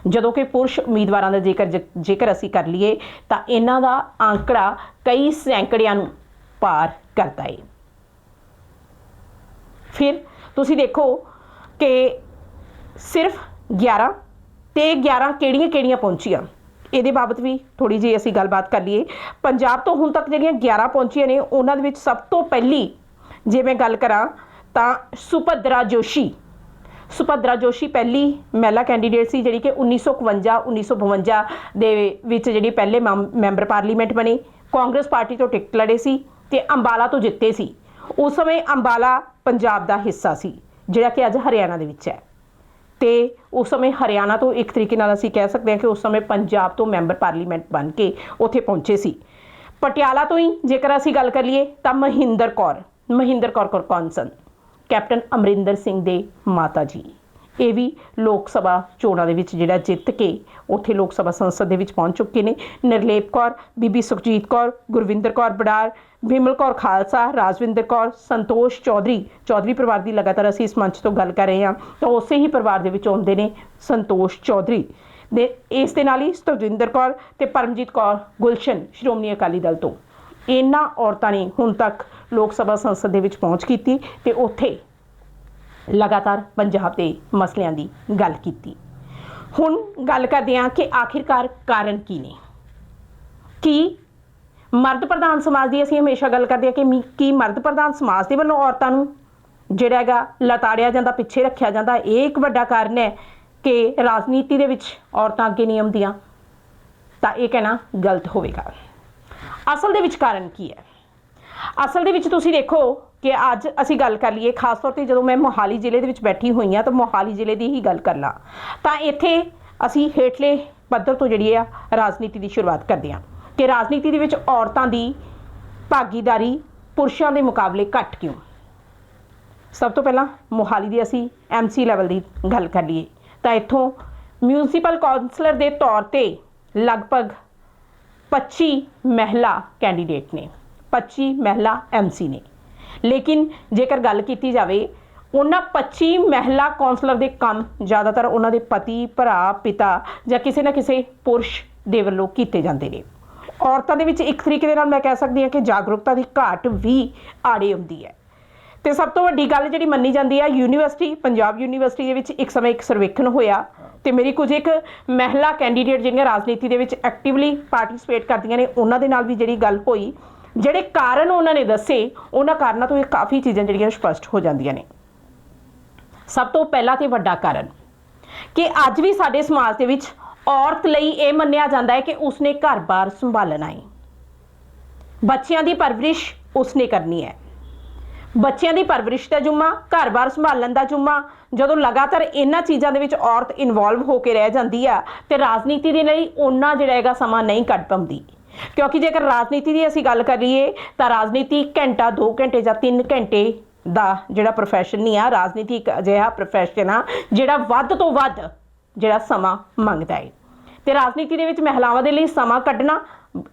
A: ਜਦੋਂ ਕਿ ਪੁਰਸ਼ ਉਮੀਦਵਾਰਾਂ ਦਾ ਜੇਕਰ ਜੇਕਰ ਅਸੀਂ ਕਰ ਲਈਏ, ਤਾਂ ਇਹਨਾਂ ਦਾ ਆંકੜਾ ਕਈ ਸੈਂਕੜਿਆਂ ਨੂੰ ਪਾਰ ਕਰਦਾ ਹੈ ਫਿਰ ਤੁਸੀਂ ਦੇਖੋ ਕਿ ਸਿਰਫ 11 ਤੇ 11 ਕਿਹੜੀਆਂ-ਕਿਹੜੀਆਂ ਪਹੁੰਚੀਆਂ? ਇਹਦੇ ਬਾਬਤ ਵੀ ਥੋੜੀ ਜਿਹੀ ਅਸੀਂ ਗੱਲਬਾਤ ਕਰ ਲਈਏ। ਪੰਜਾਬ ਤੋਂ ਹੁਣ ਤੱਕ ਜਿਹੜੀਆਂ 11 ਪਹੁੰਚੀਆਂ ਨੇ, ਉਹਨਾਂ ਦੇ ਵਿੱਚ ਸਭ ਤੋਂ ਪਹਿਲੀ ਜੇ ਮੈਂ ਗੱਲ ਕਰਾਂ ਤਾਂ ਸੁਭਦਰਾ ਜੋਸ਼ੀ। ਸੁਭਦਰਾ ਜੋਸ਼ੀ ਪਹਿਲੀ ਮਹਿਲਾ ਕੈਂਡੀਡੇਟ ਸੀ ਜਿਹੜੀ ਕਿ 1951 1952 ਦੇ ਵਿੱਚ ਜਿਹੜੀ ਪਹਿਲੇ ਮੈਂਬ- ਮੈਂਬਰ ਪਾਰਲੀਮੈਂਟ ਬਣੇ। ਕਾਂਗਰਸ ਪਾਰਟੀ ਤੋਂ ਟਿਕਟ ਲੜੇ ਸੀ ਤੇ ਅੰਬਾਲਾ ਤੋਂ ਜਿੱਤੇ ਸੀ। ਉਸ ਸਮੇਂ ਅੰਬਾਲਾ ਪੰਜਾਬ ਦਾ ਹਿੱਸਾ ਸੀ, ਜਿਹੜਾ ਕਿ ਅੱਜ ਹਰਿਆਣਾ ਦੇ ਵਿੱਚ ਹੈ। ਤੇ ਉਸ ਸਮੇਂ ਹਰਿਆਣਾ ਤੋਂ ਇੱਕ ਤਰੀਕੇ ਨਾਲ ਅਸੀਂ ਕਹਿ ਸਕਦੇ ਹਾਂ ਕਿ ਉਸ ਸਮੇਂ ਪੰਜਾਬ ਤੋਂ ਮੈਂਬਰ ਪਾਰਲੀਮੈਂਟ ਬਣ ਕੇ ਉੱਥੇ ਪਹੁੰਚੇ ਸੀ। ਪਟਿਆਲਾ ਤੋਂ ਹੀ ਜੇਕਰ ਅਸੀਂ ਗੱਲ ਕਰ ਲਈਏ ਤਾਂ ਮਹਿੰਦਰ ਕੌਰ ਮਹਿੰਦਰ ਕੌਰ ਕੌਰ ਕੌਣ ਸਨ? ਕੈਪਟਨ ਅਮਰਿੰਦਰ ਸਿੰਘ ਦੇ ਮਾਤਾ ਜੀ। ਇਹ ਵੀ ਲੋਕ ਸਭਾ ਚੋਣਾਂ ਦੇ ਵਿੱਚ ਜਿਹੜਾ ਜਿੱਤ ਕੇ ਉੱਥੇ ਲੋਕ ਸਭਾ ਸੰਸਦ ਦੇ ਵਿੱਚ ਪਹੁੰਚ ਚੁੱਕੇ ਨੇ। ਨਿਰਲੇਪ ਕੌਰ, ਬੀਬੀ ਸੁਖਜੀਤ ਕੌਰ, ਗੁਰਵਿੰਦਰ ਕੌਰ ਬਡਾਰ ਵਿਮਲ ਕੌਰ ਖਾਲਸਾ, ਰਾਜਵਿੰਦਰ ਕੌਰ, ਸੰਤੋਸ਼ ਚੌਧਰੀ ਚੌਧਰੀ ਪਰਿਵਾਰ ਦੀ ਲਗਾਤਾਰ ਅਸੀਂ ਇਸ ਮੰਚ ਤੋਂ ਗੱਲ ਕਰ ਰਹੇ ਹਾਂ। ਤਾਂ ਉਸੇ ਹੀ ਪਰਿਵਾਰ ਦੇ ਵਿੱਚ ਆਉਂਦੇ ਨੇ ਸੰਤੋਸ਼ ਚੌਧਰੀ। ਦੇ ਇਸ ਦੇ ਨਾਲ ਹੀ ਸਤਵਿੰਦਰ ਕੌਰ ਤੇ ਪਰਮਜੀਤ ਕੌਰ ਗੁਲਸ਼ਨ ਸ਼੍ਰੋਮਣੀ ਅਕਾਲੀ ਦਲ ਤੋਂ। ਇਹਨਾਂ ਔਰਤਾਂ ਨੇ ਹੁਣ ਤੱਕ ਲੋਕ ਸਭਾ ਸੰਸਦ ਦੇ ਵਿੱਚ ਪਹੁੰਚ ਕੀਤੀ ਤੇ ਉੱਥੇ ਲਗਾਤਾਰ ਪੰਜਾਬ ਦੇ ਮਸਲਿਆਂ ਦੀ ਗੱਲ ਕੀਤੀ। ਹੁਣ ਗੱਲ ਕਰਦੇ ਹਾਂ ਕਿ ਆਖਿਰਕਾਰ ਕਾਰਨ ਕੀ ਨੇ। ਕੀ ਮਰਦ ਪ੍ਰਧਾਨ ਸਮਾਜ ਦੀ ਅਸੀਂ ਹਮੇਸ਼ਾ ਗੱਲ ਕਰਦੇ ਹਾਂ ਕਿ ਮੀ- ਕੀ ਮਰਦ ਪ੍ਰਧਾਨ ਸਮਾਜ ਦੇ ਵੱਲੋਂ ਔਰਤਾਂ ਨੂੰ ਜਿਹੜਾ ਹੈਗਾ ਲਤਾੜਿਆ ਜਾਂਦਾ, ਪਿੱਛੇ ਰੱਖਿਆ ਜਾਂਦਾ, ਇਹ ਇੱਕ ਵੱਡਾ ਕਾਰਨ ਹੈ ਕਿ ਰਾਜਨੀਤੀ ਦੇ ਵਿੱਚ ਔਰਤਾਂ ਅੱਗੇ ਨਹੀਂ ਆਉਂਦੀਆਂ। ਤਾਂ ਇਹ ਕਹਿਣਾ ਗਲਤ ਹੋਵੇਗਾ। ਅਸਲ ਦੇ ਵਿੱਚ ਕਾਰਨ ਕੀ ਹੈ? ਅਸਲ ਦੇ ਵਿੱਚ ਤੁਸੀਂ ਦੇਖੋ ਕਿ ਅੱਜ ਅਸੀਂ ਗੱਲ ਕਰ ਲਈਏ ਖਾਸ ਤੌਰ ਤੇ ਜਦੋਂ ਮੈਂ ਮੋਹਾਲੀ ਜ਼ਿਲ੍ਹੇ ਦੇ ਵਿੱਚ ਬੈਠੀ ਹੋਈ ਹਾਂ ਤਾਂ ਮੋਹਾਲੀ ਜ਼ਿਲ੍ਹੇ ਦੀ ਹੀ ਗੱਲ ਕਰ ਲਾਂ ਤਾਂ ਇੱਥੇ ਅਸੀਂ ਹੇਠਲੇ ਪੱਧਰ ਤੋਂ ਜਿਹੜੀ ਆ ਰਾਜਨੀਤੀ ਦੀ ਸ਼ੁਰੂਆਤ ਕਰਦੇ ਹਾਂ ਕਿ ਰਾਜਨੀਤੀ ਦੇ ਵਿੱਚ ਔਰਤਾਂ ਦੀ ਭਾਗੀਦਾਰੀ ਪੁਰਸ਼ਾਂ ਦੇ ਮੁਕਾਬਲੇ ਘੱਟ ਕਿਉਂ? ਸਭ ਤੋਂ ਪਹਿਲਾਂ ਮੋਹਾਲੀ ਦੀ ਅਸੀਂ ਐਮਸੀ ਲੈਵਲ ਦੀ ਗੱਲ ਕਰ ਲਈਏ। ਤਾਂ ਇੱਥੋਂ ਮਿਊਨਿਸਪਲ ਕਾਉਂਸਲਰ ਦੇ ਤੌਰ ਤੇ ਲਗਭਗ 25 ਮਹਿਲਾ ਕੈਂਡੀਡੇਟ ਨੇ 25 ਮਹਿਲਾ ਐਮਸੀ ਨੇ। ਲੇਕਿਨ ਜੇਕਰ ਗੱਲ ਕੀਤੀ ਜਾਵੇ, ਉਹਨਾਂ 25 ਮਹਿਲਾ ਕਾਉਂਸਲਰ ਦੇ ਕੰਮ ਜ਼ਿਆਦਾਤਰ ਉਹਨਾਂ ਦੇ ਪਤੀ, ਭਰਾ, ਪਿਤਾ ਜਾਂ ਕਿਸੇ ਨਾ ਕਿਸੇ ਪੁਰਸ਼ ਦੇ ਵੱਲੋਂ ਕੀਤੇ ਜਾਂਦੇ ਨੇ। ਔਰਤਾਂ ਦੇ ਵਿੱਚ ਇੱਕ ਤਰੀਕੇ ਦੇ ਨਾਲ ਮੈਂ ਕਹਿ ਸਕਦੀ ਹਾਂ ਕਿ ਜਾਗਰੂਕਤਾ ਦੀ ਘਾਟ ਵੀ ਆੜੇ ਹੁੰਦੀ ਹੈ। ਤੇ ਸਭ ਤੋਂ ਵੱਡੀ ਗੱਲ ਜਿਹੜੀ ਮੰਨੀ ਜਾਂਦੀ ਹੈ, ਯੂਨੀਵਰਸਿਟੀ, ਪੰਜਾਬ ਯੂਨੀਵਰਸਿਟੀ ਦੇ ਵਿੱਚ ਇੱਕ ਸਮੇਂ ਇੱਕ ਸਰਵੇਖਣ ਹੋਇਆ ਤੇ ਮੇਰੀ ਕੁਝ ਇੱਕ ਮਹਿਲਾ ਕੈਂਡੀਡੇਟ ਜਿਹੜੀਆਂ ਰਾਜਨੀਤੀ ਦੇ ਵਿੱਚ ਐਕਟਿਵਲੀ ਪਾਰਟਿਸਿਪੇਟ ਕਰਦੀਆਂ ਨੇ, ਉਹਨਾਂ ਦੇ ਨਾਲ ਵੀ ਜਿਹੜੀ ਗੱਲ ਹੋਈ। ਜਿਹੜੇ ਕਾਰਨ ਉਹਨਾਂ ਨੇ ਦੱਸੇ, ਉਹਨਾਂ ਕਾਰਨਾਂ ਤੋਂ ਇਹ ਕਾਫੀ ਚੀਜ਼ਾਂ ਜਿਹੜੀਆਂ ਸਪਸ਼ਟ ਹੋ ਜਾਂਦੀਆਂ ਨੇ। ਸਭ ਤੋਂ ਪਹਿਲਾ ਤੇ ਵੱਡਾ ਕਾਰਨ ਕਿ ਅੱਜ ਵੀ ਸਾਡੇ ਸਮਾਜ ਦੇ ਵਿੱਚ ਔਰਤ ਲਈ ਇਹ ਮੰਨਿਆ ਜਾਂਦਾ ਹੈ ਕਿ ਉਸਨੇ ਘਰ-ਬਾਰ ਸੰਭਾਲਣਾ ਹੈ। ਬੱਚਿਆਂ ਦੀ ਪਰਵਰਿਸ਼ ਉਸਨੇ ਕਰਨੀ ਹੈ। ਬੱਚਿਆਂ ਦੀ ਪਰਵਰਿਸ਼ ਦਾ ਜੁਮਾ, ਘਰ-ਬਾਰ ਸੰਭਾਲਣ ਦਾ ਜੁਮਾ, ਜਦੋਂ ਲਗਾਤਾਰ ਇਹਨਾਂ ਚੀਜ਼ਾਂ ਦੇ ਵਿੱਚ ਔਰਤ ਇਨਵੋਲਵ ਹੋ ਕੇ ਰਹਿ ਜਾਂਦੀ ਆ, ਤੇ ਰਾਜਨੀਤੀ ਦੇ ਲਈ ਉਹਨਾਂ ਜਿਹੜਾ ਹੈਗਾ ਸਮਾਂ ਨਹੀਂ ਕੱਢ ਪਾਉਂਦੀ। ਕਿਉਂਕਿ ਜੇਕਰ ਰਾਜਨੀਤੀ ਦੀ ਅਸੀਂ ਗੱਲ ਕਰੀਏ ਤਾਂ ਰਾਜਨੀਤੀ ਘੰਟਾ 2 ਘੰਟੇ ਜਾਂ 3 ਘੰਟੇ ਦਾ ਜਿਹੜਾ ਪ੍ਰੋਫੈਸ਼ਨ ਨਹੀਂ ਆ, ਰਾਜਨੀਤੀ ਇੱਕ ਅਜਿਹਾ ਪ੍ਰੋਫੈਸ਼ਨ ਆ, ਜਿਹੜਾ ਵੱਧ ਤੋਂ ਵੱਧ ਜਿਹੜਾ ਸਮਾਂ ਮੰਗਦਾ ਹੈ ਤੇ ਰਾਜਨੀਤੀ ਦੇ ਵਿੱਚ ਮਹਿਲਾਵਾਂ ਦੇ ਲਈ ਸਮਾਂ ਕੱਢਣਾ,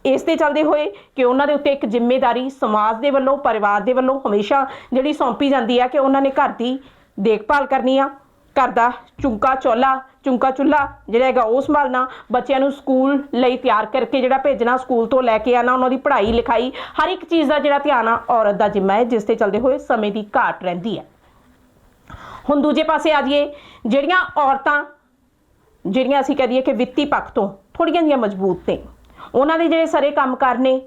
A: ਇਸ ਤੇ ਚੱਲਦੇ ਹੋਏ ਕਿ ਉਹਨਾਂ ਦੇ ਉੱਤੇ ਇੱਕ ਜ਼ਿੰਮੇਵਾਰੀ ਸਮਾਜ ਦੇ ਵੱਲੋਂ, ਪਰਿਵਾਰ ਦੇ ਵੱਲੋਂ ਹਮੇਸ਼ਾ ਜਿਹੜੀ ਸੌਂਪੀ ਜਾਂਦੀ ਆ ਕਿ ਉਹਨਾਂ ਨੇ ਘਰ ਦੀ ਦੇਖਭਾਲ ਕਰਨੀ ਆ, ਘਰ ਦਾ ਚੁੰਕਾ ਚੋਲਾ ਚੁੰਕਾ ਚੁੱਲਾ ਜਿਹੜਾ ਹੈਗਾ ਉਹ ਸੰਭਾਲਣਾ, ਬੱਚਿਆਂ ਨੂੰ ਸਕੂਲ ਲਈ ਤਿਆਰ ਕਰਕੇ ਜਿਹੜਾ ਭੇਜਣਾ, ਸਕੂਲ ਤੋਂ ਲੈ ਕੇ ਆਣਾ ਉਹਨਾਂ ਦੀ ਪੜ੍ਹਾਈ ਲਿਖਾਈ, ਹਰ ਇੱਕ ਚੀਜ਼ ਦਾ ਜਿਹੜਾ ਧਿਆਨ ਆ, ਔਰਤ ਦਾ ਜ਼ਿੰਮਾ ਹੈ, ਜਿਸ ਤੇ ਚੱਲਦੇ ਹੋਏ ਸਮੇਂ ਦੀ ਘਾਟ ਰਹਿੰਦੀ ਹੈ। ਹੁਣ ਦੂਜੇ ਪਾਸੇ ਆ ਜਾਈਏ, ਜਿਹੜੀਆਂ ਔਰਤਾਂ, ਜਿਹੜੀਆਂ ਅਸੀਂ ਕਹਿ ਦਈਏ ਕਿ ਵਿੱਤੀ ਪੱਖ ਤੋਂ ਥੋੜੀਆਂ ਜਿਹੀਆਂ ਮਜ਼ਬੂਤ ਨੇ, ਉਹਨਾਂ ਦੇ ਜਿਹੜੇ ਸਾਰੇ ਕੰਮਕਾਰ ਨੇ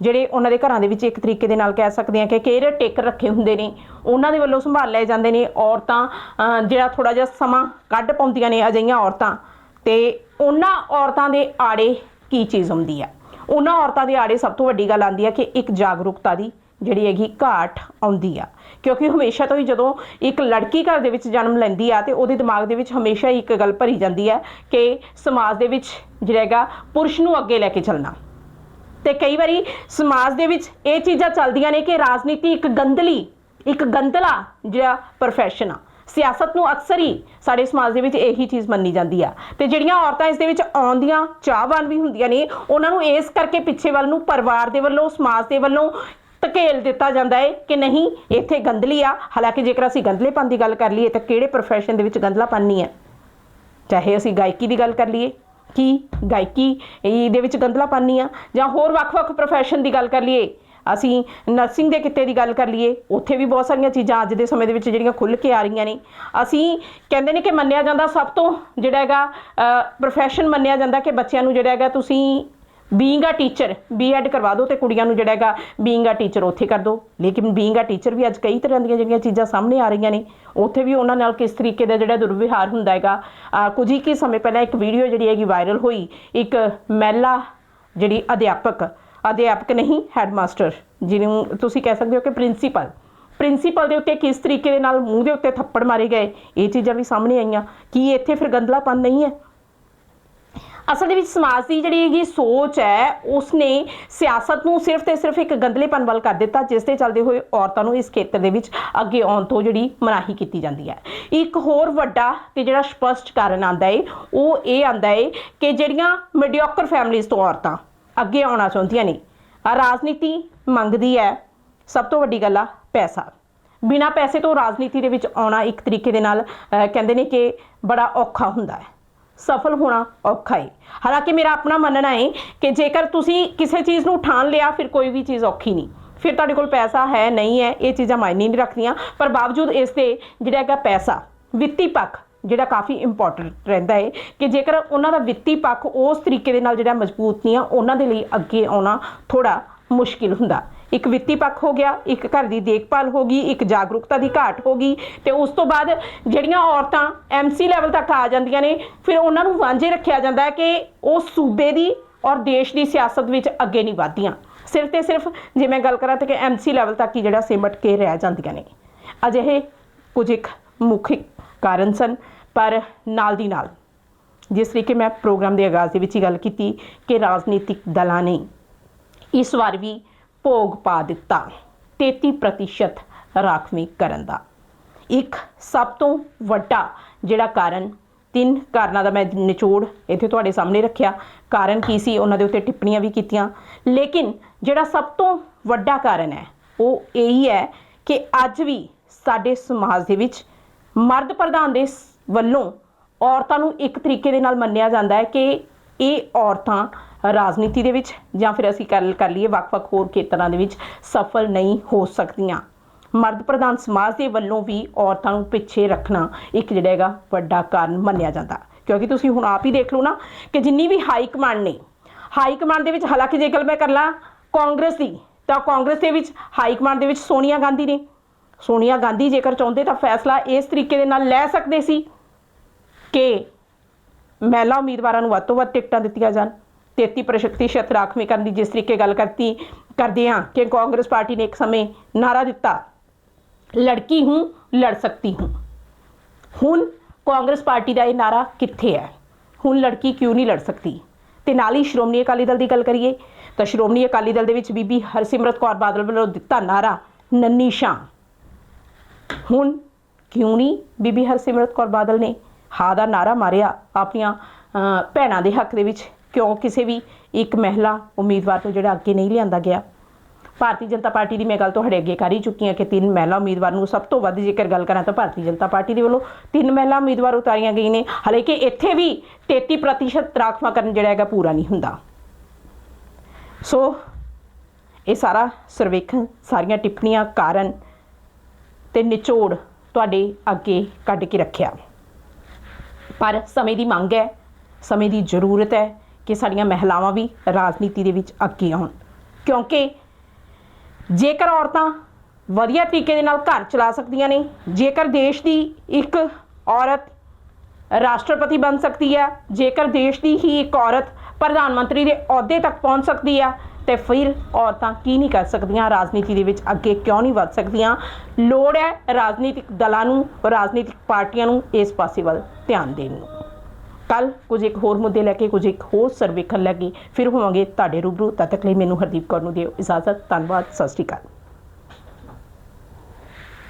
A: ਜਿਹੜੇ ਉਹਨਾਂ ਦੇ ਘਰਾਂ ਦੇ ਵਿੱਚ ਇੱਕ ਤਰੀਕੇ ਦੇ ਨਾਲ ਕਹਿ ਸਕਦੇ ਹਾਂ ਕਿ ਕੇਅਰ ਟੇਕਰ ਰੱਖੇ ਹੁੰਦੇ ਨੇ, ਉਹਨਾਂ ਦੇ ਵੱਲੋਂ ਸੰਭਾਲ ਲਏ ਜਾਂਦੇ ਨੇ ਔਰਤਾਂ ਜਿਹੜਾ ਥੋੜਾ ਜਿਹਾ ਸਮਾਂ ਕੱਢ ਪਾਉਂਦੀਆਂ ਨੇ ਅਜਿਹੀਆਂ ਔਰਤਾਂ, ਤੇ ਉਹਨਾਂ ਔਰਤਾਂ ਦੇ ਆੜੇ ਕੀ ਚੀਜ਼ ਹੁੰਦੀ ਹੈ ਉਹਨਾਂ ਔਰਤਾਂ ਦੇ ਆੜੇ ਸਭ ਤੋਂ ਵੱਡੀ ਗੱਲ ਆਉਂਦੀ ਹੈ ਕਿ ਇੱਕ ਜਾਗਰੂਕਤਾ ਦੀ ਜਿਹੜੀ ਹੈਗੀ ਘਾਟ ਆਉਂਦੀ ਆ। ਕਿਉਂਕਿ ਹਮੇਸ਼ਾ ਤੋਂ ਹੀ ਜਦੋਂ ਇੱਕ ਲੜਕੀ ਘਰ ਦੇ ਵਿੱਚ ਜਨਮ ਲੈਂਦੀ ਆ, ਤੇ ਉਹਦੇ ਦਿਮਾਗ ਦੇ ਵਿੱਚ ਹਮੇਸ਼ਾ ਹੀ ਇੱਕ ਗੱਲ ਭਰੀ ਜਾਂਦੀ ਹੈ ਕਿ ਸਮਾਜ ਦੇ ਵਿੱਚ ਜਿਹੜਾ ਹੈਗਾ ਪੁਰਸ਼ ਨੂੰ ਅੱਗੇ ਲੈ ਕੇ ਚੱਲਣਾ। ਤੇ ਕਈ ਵਾਰੀ ਸਮਾਜ ਦੇ ਵਿੱਚ ਇਹ ਚੀਜ਼ਾਂ ਚੱਲਦੀਆਂ ਨੇ ਕਿ ਰਾਜਨੀਤੀ ਇੱਕ ਗੰਦਲੀ ਇੱਕ ਗੰਦਲਾ ਜਿਹੜਾ ਪ੍ਰੋਫੈਸ਼ਨ ਆ। ਸਿਆਸਤ ਨੂੰ ਅਕਸਰ ਹੀ ਸਾਡੇ ਸਮਾਜ ਦੇ ਵਿੱਚ ਇਹੀ ਚੀਜ਼ ਮੰਨੀ ਜਾਂਦੀ ਆ। ਤੇ ਜਿਹੜੀਆਂ ਔਰਤਾਂ ਇਸ ਦੇ ਵਿੱਚ ਆਉਂਦੀਆਂ, ਚਾਹਵਾਨ ਵੀ ਹੁੰਦੀਆਂ ਨੇ, ਉਹਨਾਂ ਨੂੰ ਇਸ ਕਰਕੇ ਪਿੱਛੇ ਵੱਲ ਨੂੰ ਪਰਿਵਾਰ ਦੇ ਵੱਲੋਂ, ਸਮਾਜ ਦੇ ਵੱਲੋਂ ਧਕੇਲ ਦਿੱਤਾ ਜਾਂਦਾ ਹੈ ਕਿ ਨਹੀਂ, ਇੱਥੇ ਗੰਦਲੀ ਆ। ਹਾਲਾਂਕਿ ਜੇਕਰ ਅਸੀਂ ਗੰਦਲੇਪਨ ਦੀ ਗੱਲ ਕਰ ਲਈਏ, ਤਾਂ ਕਿਹੜੇ profession ਦੇ ਵਿੱਚ ਗੰਦਲਾਪਨ ਨਹੀਂ ਹੈ? ਚਾਹੇ ਅਸੀਂ ਗਾਇਕੀ ਦੀ ਗੱਲ ਕਰ ਲਈਏ। ਕੀ ਗਾਇਕੀ, ਇਹਦੇ ਵਿੱਚ ਗੰਦਲਾਪਨ ਨਹੀਂ ਆ ਜਾਂ ਹੋਰ ਵੱਖ-ਵੱਖ profession ਦੀ ਗੱਲ ਕਰ ਲਈਏ। ਅਸੀਂ ਨਰਸਿੰਗ ਦੇ ਕਿੱਤੇ ਦੀ ਗੱਲ ਕਰ ਲਈਏ। ਉੱਥੇ ਵੀ ਬਹੁਤ ਸਾਰੀਆਂ ਚੀਜ਼ਾਂ ਅੱਜ ਦੇ ਸਮੇਂ ਦੇ ਵਿੱਚ ਜਿਹੜੀਆਂ ਖੁੱਲ੍ਹ ਕੇ ਆ ਰਹੀਆਂ ਨੇ। ਅਸੀਂ ਕਹਿੰਦੇ ਨੇ ਕਿ ਮੰਨਿਆ ਜਾਂਦਾ ਸਭ ਤੋਂ ਜਿਹੜਾ ਹੈਗਾ profession ਮੰਨਿਆ ਜਾਂਦਾ ਕਿ ਬੱਚਿਆਂ ਨੂੰ ਜਿਹੜਾ ਹੈਗਾ ਤੁਸੀਂ ਬੀਇੰਗ ਅ ਟੀਚਰ ਬੀਐਡ ਕਰਵਾ ਦਿਓ ਤੇ ਕੁੜੀਆਂ ਨੂੰ ਜਿਹੜਾ ਹੈਗਾ ਬੀਇੰਗ ਅ ਟੀਚਰ ਉੱਥੇ ਕਰ ਦਿਓ। ਲੇਕਿਨ ਬੀਇੰਗ ਅ ਟੀਚਰ ਵੀ ਅੱਜ ਕਈ ਤਰ੍ਹਾਂ ਦੀਆਂ ਜਿਹੜੀਆਂ ਚੀਜ਼ਾਂ ਸਾਹਮਣੇ ਆ ਰਹੀਆਂ ਨੇ, ਉੱਥੇ ਵੀ ਉਹਨਾਂ ਨਾਲ ਕਿਸ ਤਰੀਕੇ ਦਾ ਜਿਹੜਾ ਦੁਰਵਿਹਾਰ ਹੁੰਦਾ ਹੈਗਾ। ਕੁਝ ਹੀ ਕੀ ਸਮੇਂ ਪਹਿਲਾਂ ਇੱਕ ਵੀਡੀਓ ਜਿਹੜੀ ਹੈਗੀ ਵਾਇਰਲ ਹੋਈ, ਇੱਕ ਮਹਿਲਾ ਜਿਹੜੀ ਅਧਿਆਪਕ ਅਧਿਆਪਕ ਨਹੀਂ ਹੈਡਮਾਸਟਰ ਜਿਹਨੂੰ ਤੁਸੀਂ ਕਹਿ ਸਕਦੇ ਹੋ ਕਿ ਪ੍ਰਿੰਸੀਪਲ ਪ੍ਰਿੰਸੀਪਲ ਦੇ ਉੱਤੇ ਕਿਸ ਤਰੀਕੇ ਦੇ ਨਾਲ ਮੂੰਹ ਦੇ ਉੱਤੇ ਥੱਪੜ ਮਾਰੇ ਗਏ, ਇਹ ਚੀਜ਼ਾਂ ਵੀ ਸਾਹਮਣੇ ਆਈਆਂ। ਕੀ ਇੱਥੇ ਫਿਰ ਗੰਦਲਾਪਨ ਨਹੀਂ ਹੈ? ਅਸਲ ਦੇ ਵਿੱਚ ਸਮਾਜ ਦੀ ਜਿਹੜੀ ਹੈਗੀ ਸੋਚ ਹੈ, ਉਸਨੇ ਸਿਆਸਤ ਨੂੰ ਸਿਰਫ ਤੇ ਸਿਰਫ ਇੱਕ ਗੰਦਲੇਪਨ ਵੱਲ ਕਰ ਦਿੱਤਾ, ਜਿਸ ਦੇ ਚੱਲਦੇ ਹੋਏ ਔਰਤਾਂ ਨੂੰ ਇਸ ਖੇਤਰ ਦੇ ਵਿੱਚ ਅੱਗੇ ਆਉਣ ਤੋਂ ਜਿਹੜੀ ਮਨਾਹੀ ਕੀਤੀ ਜਾਂਦੀ ਹੈ। ਇੱਕ ਹੋਰ ਵੱਡਾ ਤੇ ਜਿਹੜਾ ਸਪਸ਼ਟ ਕਾਰਨ ਆਂਦਾ ਏ, ਉਹ ਇਹ ਆਂਦਾ ਏ ਕਿ ਜਿਹੜੀਆਂ ਮੀਡੀਓਕਰ ਫੈਮਲੀਜ਼ ਤੋਂ ਔਰਤਾਂ ਅੱਗੇ ਆਉਣਾ ਚਾਹੁੰਦੀਆਂ ਨੇ ਰਾਜਨੀਤੀ ਮੰਗਦੀ ਹੈ, ਸਭ ਤੋਂ ਵੱਡੀ ਗੱਲ ਆ ਪੈਸਾ। ਬਿਨਾ ਪੈਸੇ ਤੋਂ ਰਾਜਨੀਤੀ ਦੇ ਵਿੱਚ ਆਉਣਾ ਇੱਕ ਤਰੀਕੇ ਦੇ ਨਾਲ ਕਹਿੰਦੇ ਨੇ ਕਿ ਬੜਾ ਔਖਾ ਹੁੰਦਾ ਹੈ। ਸਫਲ ਹੋਣਾ ਔਖਾ ਹੈ ਹਾਲਾਂਕਿ ਮੇਰਾ ਆਪਣਾ ਮੰਨਣਾ ਹੈ ਕਿ ਜੇਕਰ ਤੁਸੀਂ ਕਿਸੇ ਚੀਜ਼ ਨੂੰ ਠਾਣ ਲਿਆ, ਫਿਰ ਕੋਈ ਵੀ ਚੀਜ਼ ਔਖੀ ਨਹੀਂ। ਫਿਰ ਤੁਹਾਡੇ ਕੋਲ ਪੈਸਾ ਹੈ, ਨਹੀਂ ਹੈ, ਇਹ ਚੀਜ਼ਾਂ ਮਾਇਨੇ ਨਹੀਂ ਰੱਖਦੀਆਂ। ਪਰ ਬਾਵਜੂਦ ਇਸ ਦੇ ਜਿਹੜਾ ਹੈਗਾ ਪੈਸਾ, ਵਿੱਤੀ ਪੱਖ ਜਿਹੜਾ ਕਾਫੀ ਇੰਪੋਰਟੈਂਟ ਰਹਿੰਦਾ ਹੈ ਕਿ ਜੇਕਰ ਉਹਨਾਂ ਦਾ ਵਿੱਤੀ ਪੱਖ ਉਸ ਤਰੀਕੇ ਦੇ ਨਾਲ ਜਿਹੜਾ ਮਜ਼ਬੂਤ ਨਹੀਂ ਆ, ਉਹਨਾਂ ਦੇ ਲਈ ਅੱਗੇ ਆਉਣਾ ਥੋੜਾ ਮੁਸ਼ਕਿਲ ਹੁੰਦਾ। ਇੱਕ ਵਿੱਤੀ ਪੱਖ ਹੋ ਗਿਆ, ਇੱਕ ਘਰ ਦੀ ਦੇਖਭਾਲ ਹੋ ਗਈ, ਇੱਕ ਜਾਗਰੂਕਤਾ ਦੀ ਘਾਟ ਹੋ ਗਈ ਤੇ ਉਸ ਤੋਂ ਬਾਅਦ ਜਿਹੜੀਆਂ ਔਰਤਾਂ ਐਮਸੀ ਲੈਵਲ ਤੱਕ ਆ ਜਾਂਦੀਆਂ ਨੇ, ਫਿਰ ਉਹਨਾਂ ਨੂੰ ਵਾਂਝੇ ਰੱਖਿਆ ਜਾਂਦਾ ਹੈ ਕਿ ਉਹ ਸੂਬੇ ਦੀ ਔਰ ਦੇਸ਼ ਦੀ ਸਿਆਸਤ ਵਿੱਚ ਅੱਗੇ ਨਹੀਂ ਵਧਦੀਆਂ। ਸਿਰਫ ਤੇ ਸਿਰਫ ਜੇ ਮੈਂ ਗੱਲ ਕਰਾਂ ਤਾਂ ਕਿ ਐਮਸੀ ਲੈਵਲ ਤੱਕ ਹੀ ਜਿਹੜਾ ਸਿਮਟ ਕੇ ਰਹਿ ਜਾਂਦੀਆਂ ਨੇ। ਅਜਿਹੇ ਕੁਝ ਇੱਕ ਮੁੱਖ ਕਾਰਨ ਸਨ, ਪਰ ਨਾਲ ਦੀ ਨਾਲ ਜਿਸ ਤਰੀਕੇ ਮੈਂ ਪ੍ਰੋਗਰਾਮ ਦੇ ਆਗਾਜ਼ ਦੇ ਵਿੱਚ ਹੀ ਗੱਲ ਕੀਤੀ ਕਿ ਰਾਜਨੀਤਿਕ ਦਲਾਂ ਨੇ ਇਸ ਵਾਰ ਵੀ ਭੋਗ ਪਾ ਦਿੱਤਾ। 33% ਰਾਖਵੀਂ ਕਰਨ ਦਾ। ਇੱਕ ਸਭ ਤੋਂ ਵੱਡਾ ਜਿਹੜਾ ਕਾਰਨ, ਤਿੰਨ ਕਾਰਨਾਂ ਦਾ ਮੈਂ ਨਿਚੋੜ ਇੱਥੇ ਤੁਹਾਡੇ ਸਾਹਮਣੇ ਰੱਖਿਆ। ਕਾਰਨ ਕੀ ਸੀ? ਉਹਨਾਂ ਦੇ ਉੱਤੇ ਟਿੱਪਣੀਆਂ ਵੀ ਕੀਤੀਆਂ। ਲੇਕਿਨ ਜਿਹੜਾ ਸਭ ਤੋਂ ਵੱਡਾ ਕਾਰਨ ਹੈ, ਉਹ ਇਹੀ ਹੈ ਕਿ ਅੱਜ ਵੀ ਸਾਡੇ ਸਮਾਜ ਦੇ ਵਿੱਚ ਮਰਦ ਪ੍ਰਧਾਨ ਦੇ ਵੱਲੋਂ ਔਰਤਾਂ ਨੂੰ ਇੱਕ ਤਰੀਕੇ ਦੇ ਨਾਲ ਮੰਨਿਆ ਜਾਂਦਾ ਹੈ ਕਿ ਇਹ ਔਰਤਾਂ ਰਾਜਨੀਤੀ ਦੇ ਵਿੱਚ ਜਾਂ ਫਿਰ ਅਸੀਂ ਗੱਲ ਕਰ ਲਈਏ ਵੱਖ-ਵੱਖ ਹੋਰ ਖੇਤਰਾਂ ਦੇ ਵਿੱਚ ਸਫਲ ਨਹੀਂ ਹੋ ਸਕਦੀਆਂ। ਮਰਦ ਪ੍ਰਧਾਨ ਸਮਾਜ ਦੇ ਵੱਲੋਂ ਵੀ ਔਰਤਾਂ ਨੂੰ ਪਿੱਛੇ ਰੱਖਣਾ ਇੱਕ ਜਿਹੜਾ ਹੈਗਾ ਵੱਡਾ ਕਾਰਨ ਮੰਨਿਆ ਜਾਂਦਾ। ਕਿਉਂਕਿ ਤੁਸੀਂ ਹੁਣ ਆਪ ਹੀ ਦੇਖ ਲਓ ਨਾ ਕਿ ਜਿੰਨੀ ਵੀ ਹਾਈ ਕਮਾਂਡ ਨੇ, ਹਾਈ ਕਮਾਂਡ ਦੇ ਵਿੱਚ ਹਾਲਾਂਕਿ ਜੇਕਰ ਮੈਂ ਕਰ ਲਾਂ ਕਾਂਗਰਸ ਦੀ, ਤਾਂ ਕਾਂਗਰਸ ਦੇ ਵਿੱਚ ਹਾਈ ਕਮਾਂਡ ਦੇ ਵਿੱਚ ਸੋਨੀਆ ਗਾਂਧੀ ਨੇ। ਸੋਨੀਆ ਗਾਂਧੀ ਜੇਕਰ ਚਾਹੁੰਦੇ ਤਾਂ ਫੈਸਲਾ ਇਸ ਤਰੀਕੇ ਦੇ ਨਾਲ ਲੈ ਸਕਦੇ ਸੀ ਕਿ ਮਹਿਲਾ ਉਮੀਦਵਾਰਾਂ ਨੂੰ ਵੱਧ ਤੋਂ ਵੱਧ ਟਿਕਟਾਂ ਦਿੱਤੀਆਂ ਜਾਣ। 33% ਰਾਖਵੇਂ ਕਰਨ ਦੀ ਜਿਸ ਤਰੀਕੇ ਗੱਲ ਕਰਤੀ, ਕਰਦੇ ਹਾਂ ਕਿ ਕਾਂਗਰਸ ਪਾਰਟੀ ਨੇ ਇੱਕ ਸਮੇਂ ਨਾਰਾ ਦਿੱਤਾ, ਲੜਕੀ ਹੂੰ, ਲੜ ਸਕਤੀ ਹੂੰ। ਹੁਣ ਕਾਂਗਰਸ ਪਾਰਟੀ ਦਾ ਇਹ ਨਾਰਾ ਕਿੱਥੇ ਹੈ? ਹੁਣ ਲੜਕੀ ਕਿਉਂ ਨਹੀਂ ਲੜ ਸਕਦੀ? ਤੇ ਨਾਲ ਹੀ ਸ਼੍ਰੋਮਣੀ ਅਕਾਲੀ ਦਲ ਦੀ ਗੱਲ ਕਰੀਏ, ਤਾਂ ਸ਼੍ਰੋਮਣੀ ਅਕਾਲੀ ਦਲ ਦੇ ਵਿੱਚ ਬੀਬੀ ਹਰਸਿਮਰਤ ਕੌਰ ਬਾਦਲ ਵੱਲੋਂ ਦਿੱਤਾ ਨਾਰਾ ਨੰਨੀ ਸ਼ਾਂ ਹੁਣ ਕਿਉਂ ਨਹੀਂ ਬੀਬੀ ਹਰਸਿਮਰਤ ਕੌਰ ਬਾਦਲ ਨੇ ਹਾਂ ਦਾ ਨਾਰਾ ਮਾਰਿਆ ਆਪਣੀਆਂ ਭੈਣਾਂ ਦੇ ਹੱਕ ਦੇ ਵਿੱਚ? ਕਿਉਂ ਕਿਸੇ ਵੀ ਇੱਕ ਮਹਿਲਾ ਉਮੀਦਵਾਰ ਨੂੰ ਜਿਹੜਾ ਅੱਗੇ ਨਹੀਂ ਲਿਆਂਦਾ ਗਿਆ? ਭਾਰਤੀ ਜਨਤਾ ਪਾਰਟੀ ਦੀ ਮੈਂ ਗੱਲ ਤੁਹਾਡੇ ਅੱਗੇ ਕਰ ਹੀ ਚੁੱਕੀ ਹਾਂ ਕਿ ਤਿੰਨ ਮਹਿਲਾ ਉਮੀਦਵਾਰ ਨੂੰ ਸਭ ਤੋਂ ਵੱਧ ਜੇਕਰ ਗੱਲ ਕਰਾਂ ਤਾਂ ਭਾਰਤੀ ਜਨਤਾ ਪਾਰਟੀ ਦੇ ਵੱਲੋਂ ਤਿੰਨ ਮਹਿਲਾ ਉਮੀਦਵਾਰ ਉਤਾਰੀਆਂ ਗਈਆਂ ਨੇ। ਹਾਲਾਂਕਿ ਇੱਥੇ ਵੀ 33% ਰਾਖਵਾਂਕਰਨ ਜਿਹੜਾ ਹੈਗਾ ਪੂਰਾ ਨਹੀਂ ਹੁੰਦਾ। ਸੋ ਇਹ ਸਾਰਾ ਸਰਵੇਖਣ ਸਾਰੀਆਂ ਟਿੱਪਣੀਆਂ ਕਾਰਨ ਤੇ ਨਿਚੋੜ ਤੁਹਾਡੇ ਅੱਗੇ ਕੱਢ ਕੇ ਰੱਖਿਆ। ਪਰ ਸਮੇਂ ਦੀ ਮੰਗ ਹੈ, ਸਮੇਂ ਦੀ ਜ਼ਰੂਰਤ ਹੈ। ਕਿ ਸਾਡੀਆਂ ਮਹਿਲਾਵਾਂ ਵੀ ਰਾਜਨੀਤੀ ਦੇ ਵਿੱਚ ਅੱਗੇ ਆਉਣ ਕਿਉਂਕਿ ਜੇਕਰ ਔਰਤਾਂ ਵਧੀਆ ਤਰੀਕੇ ਦੇ ਨਾਲ ਘਰ ਚਲਾ ਸਕਦੀਆਂ ਨੇ, ਜੇਕਰ ਦੇਸ਼ ਦੀ ਇੱਕ ਔਰਤ ਰਾਸ਼ਟਰਪਤੀ ਬਣ ਸਕਦੀ ਹੈ, ਜੇਕਰ ਦੇਸ਼ ਦੀ ਹੀ ਇੱਕ ਔਰਤ ਪ੍ਰਧਾਨ ਮੰਤਰੀ ਦੇ ਅਹੁਦੇ ਤੱਕ ਪਹੁੰਚ ਸਕਦੀ ਹੈ, ਤੇ ਫਿਰ ਔਰਤਾਂ ਕੀ ਨਹੀਂ ਕਰ ਸਕਦੀਆਂ? ਰਾਜਨੀਤੀ ਦੇ ਵਿੱਚ ਅੱਗੇ ਕਿਉਂ ਨਹੀਂ ਵੱਧ ਸਕਦੀਆਂ? ਲੋੜ ਹੈ ਰਾਜਨੀਤਿਕ ਦਲਾਂ ਨੂੰ, ਰਾਜਨੀਤਿਕ ਪਾਰਟੀਆਂ ਨੂੰ ਇਸ ਪਾਸੇ ਵੱਲ ਧਿਆਨ ਦੇਣ ਨੂੰ। ਕੱਲ ਕੁਝ ਇੱਕ ਹੋਰ ਮੁੱਦੇ ਲੈ ਕੇ ਕੁਝ ਇੱਕ ਹੋਰ ਸਰਵੇਖਣ ਲੈ ਕੇ ਫਿਰ ਹੋਵਾਂਗੇ ਤੁਹਾਡੇ ਰੂਬਰੂ। ਤਦ ਤੱਕ ਲਈ ਮੈਨੂੰ ਹਰਦੀਪ ਕੌਰ ਨੂੰ ਦਿਓ ਇਜਾਜ਼ਤ। ਧੰਨਵਾਦ। ਸਤਿ ਸ਼੍ਰੀ ਅਕਾਲ।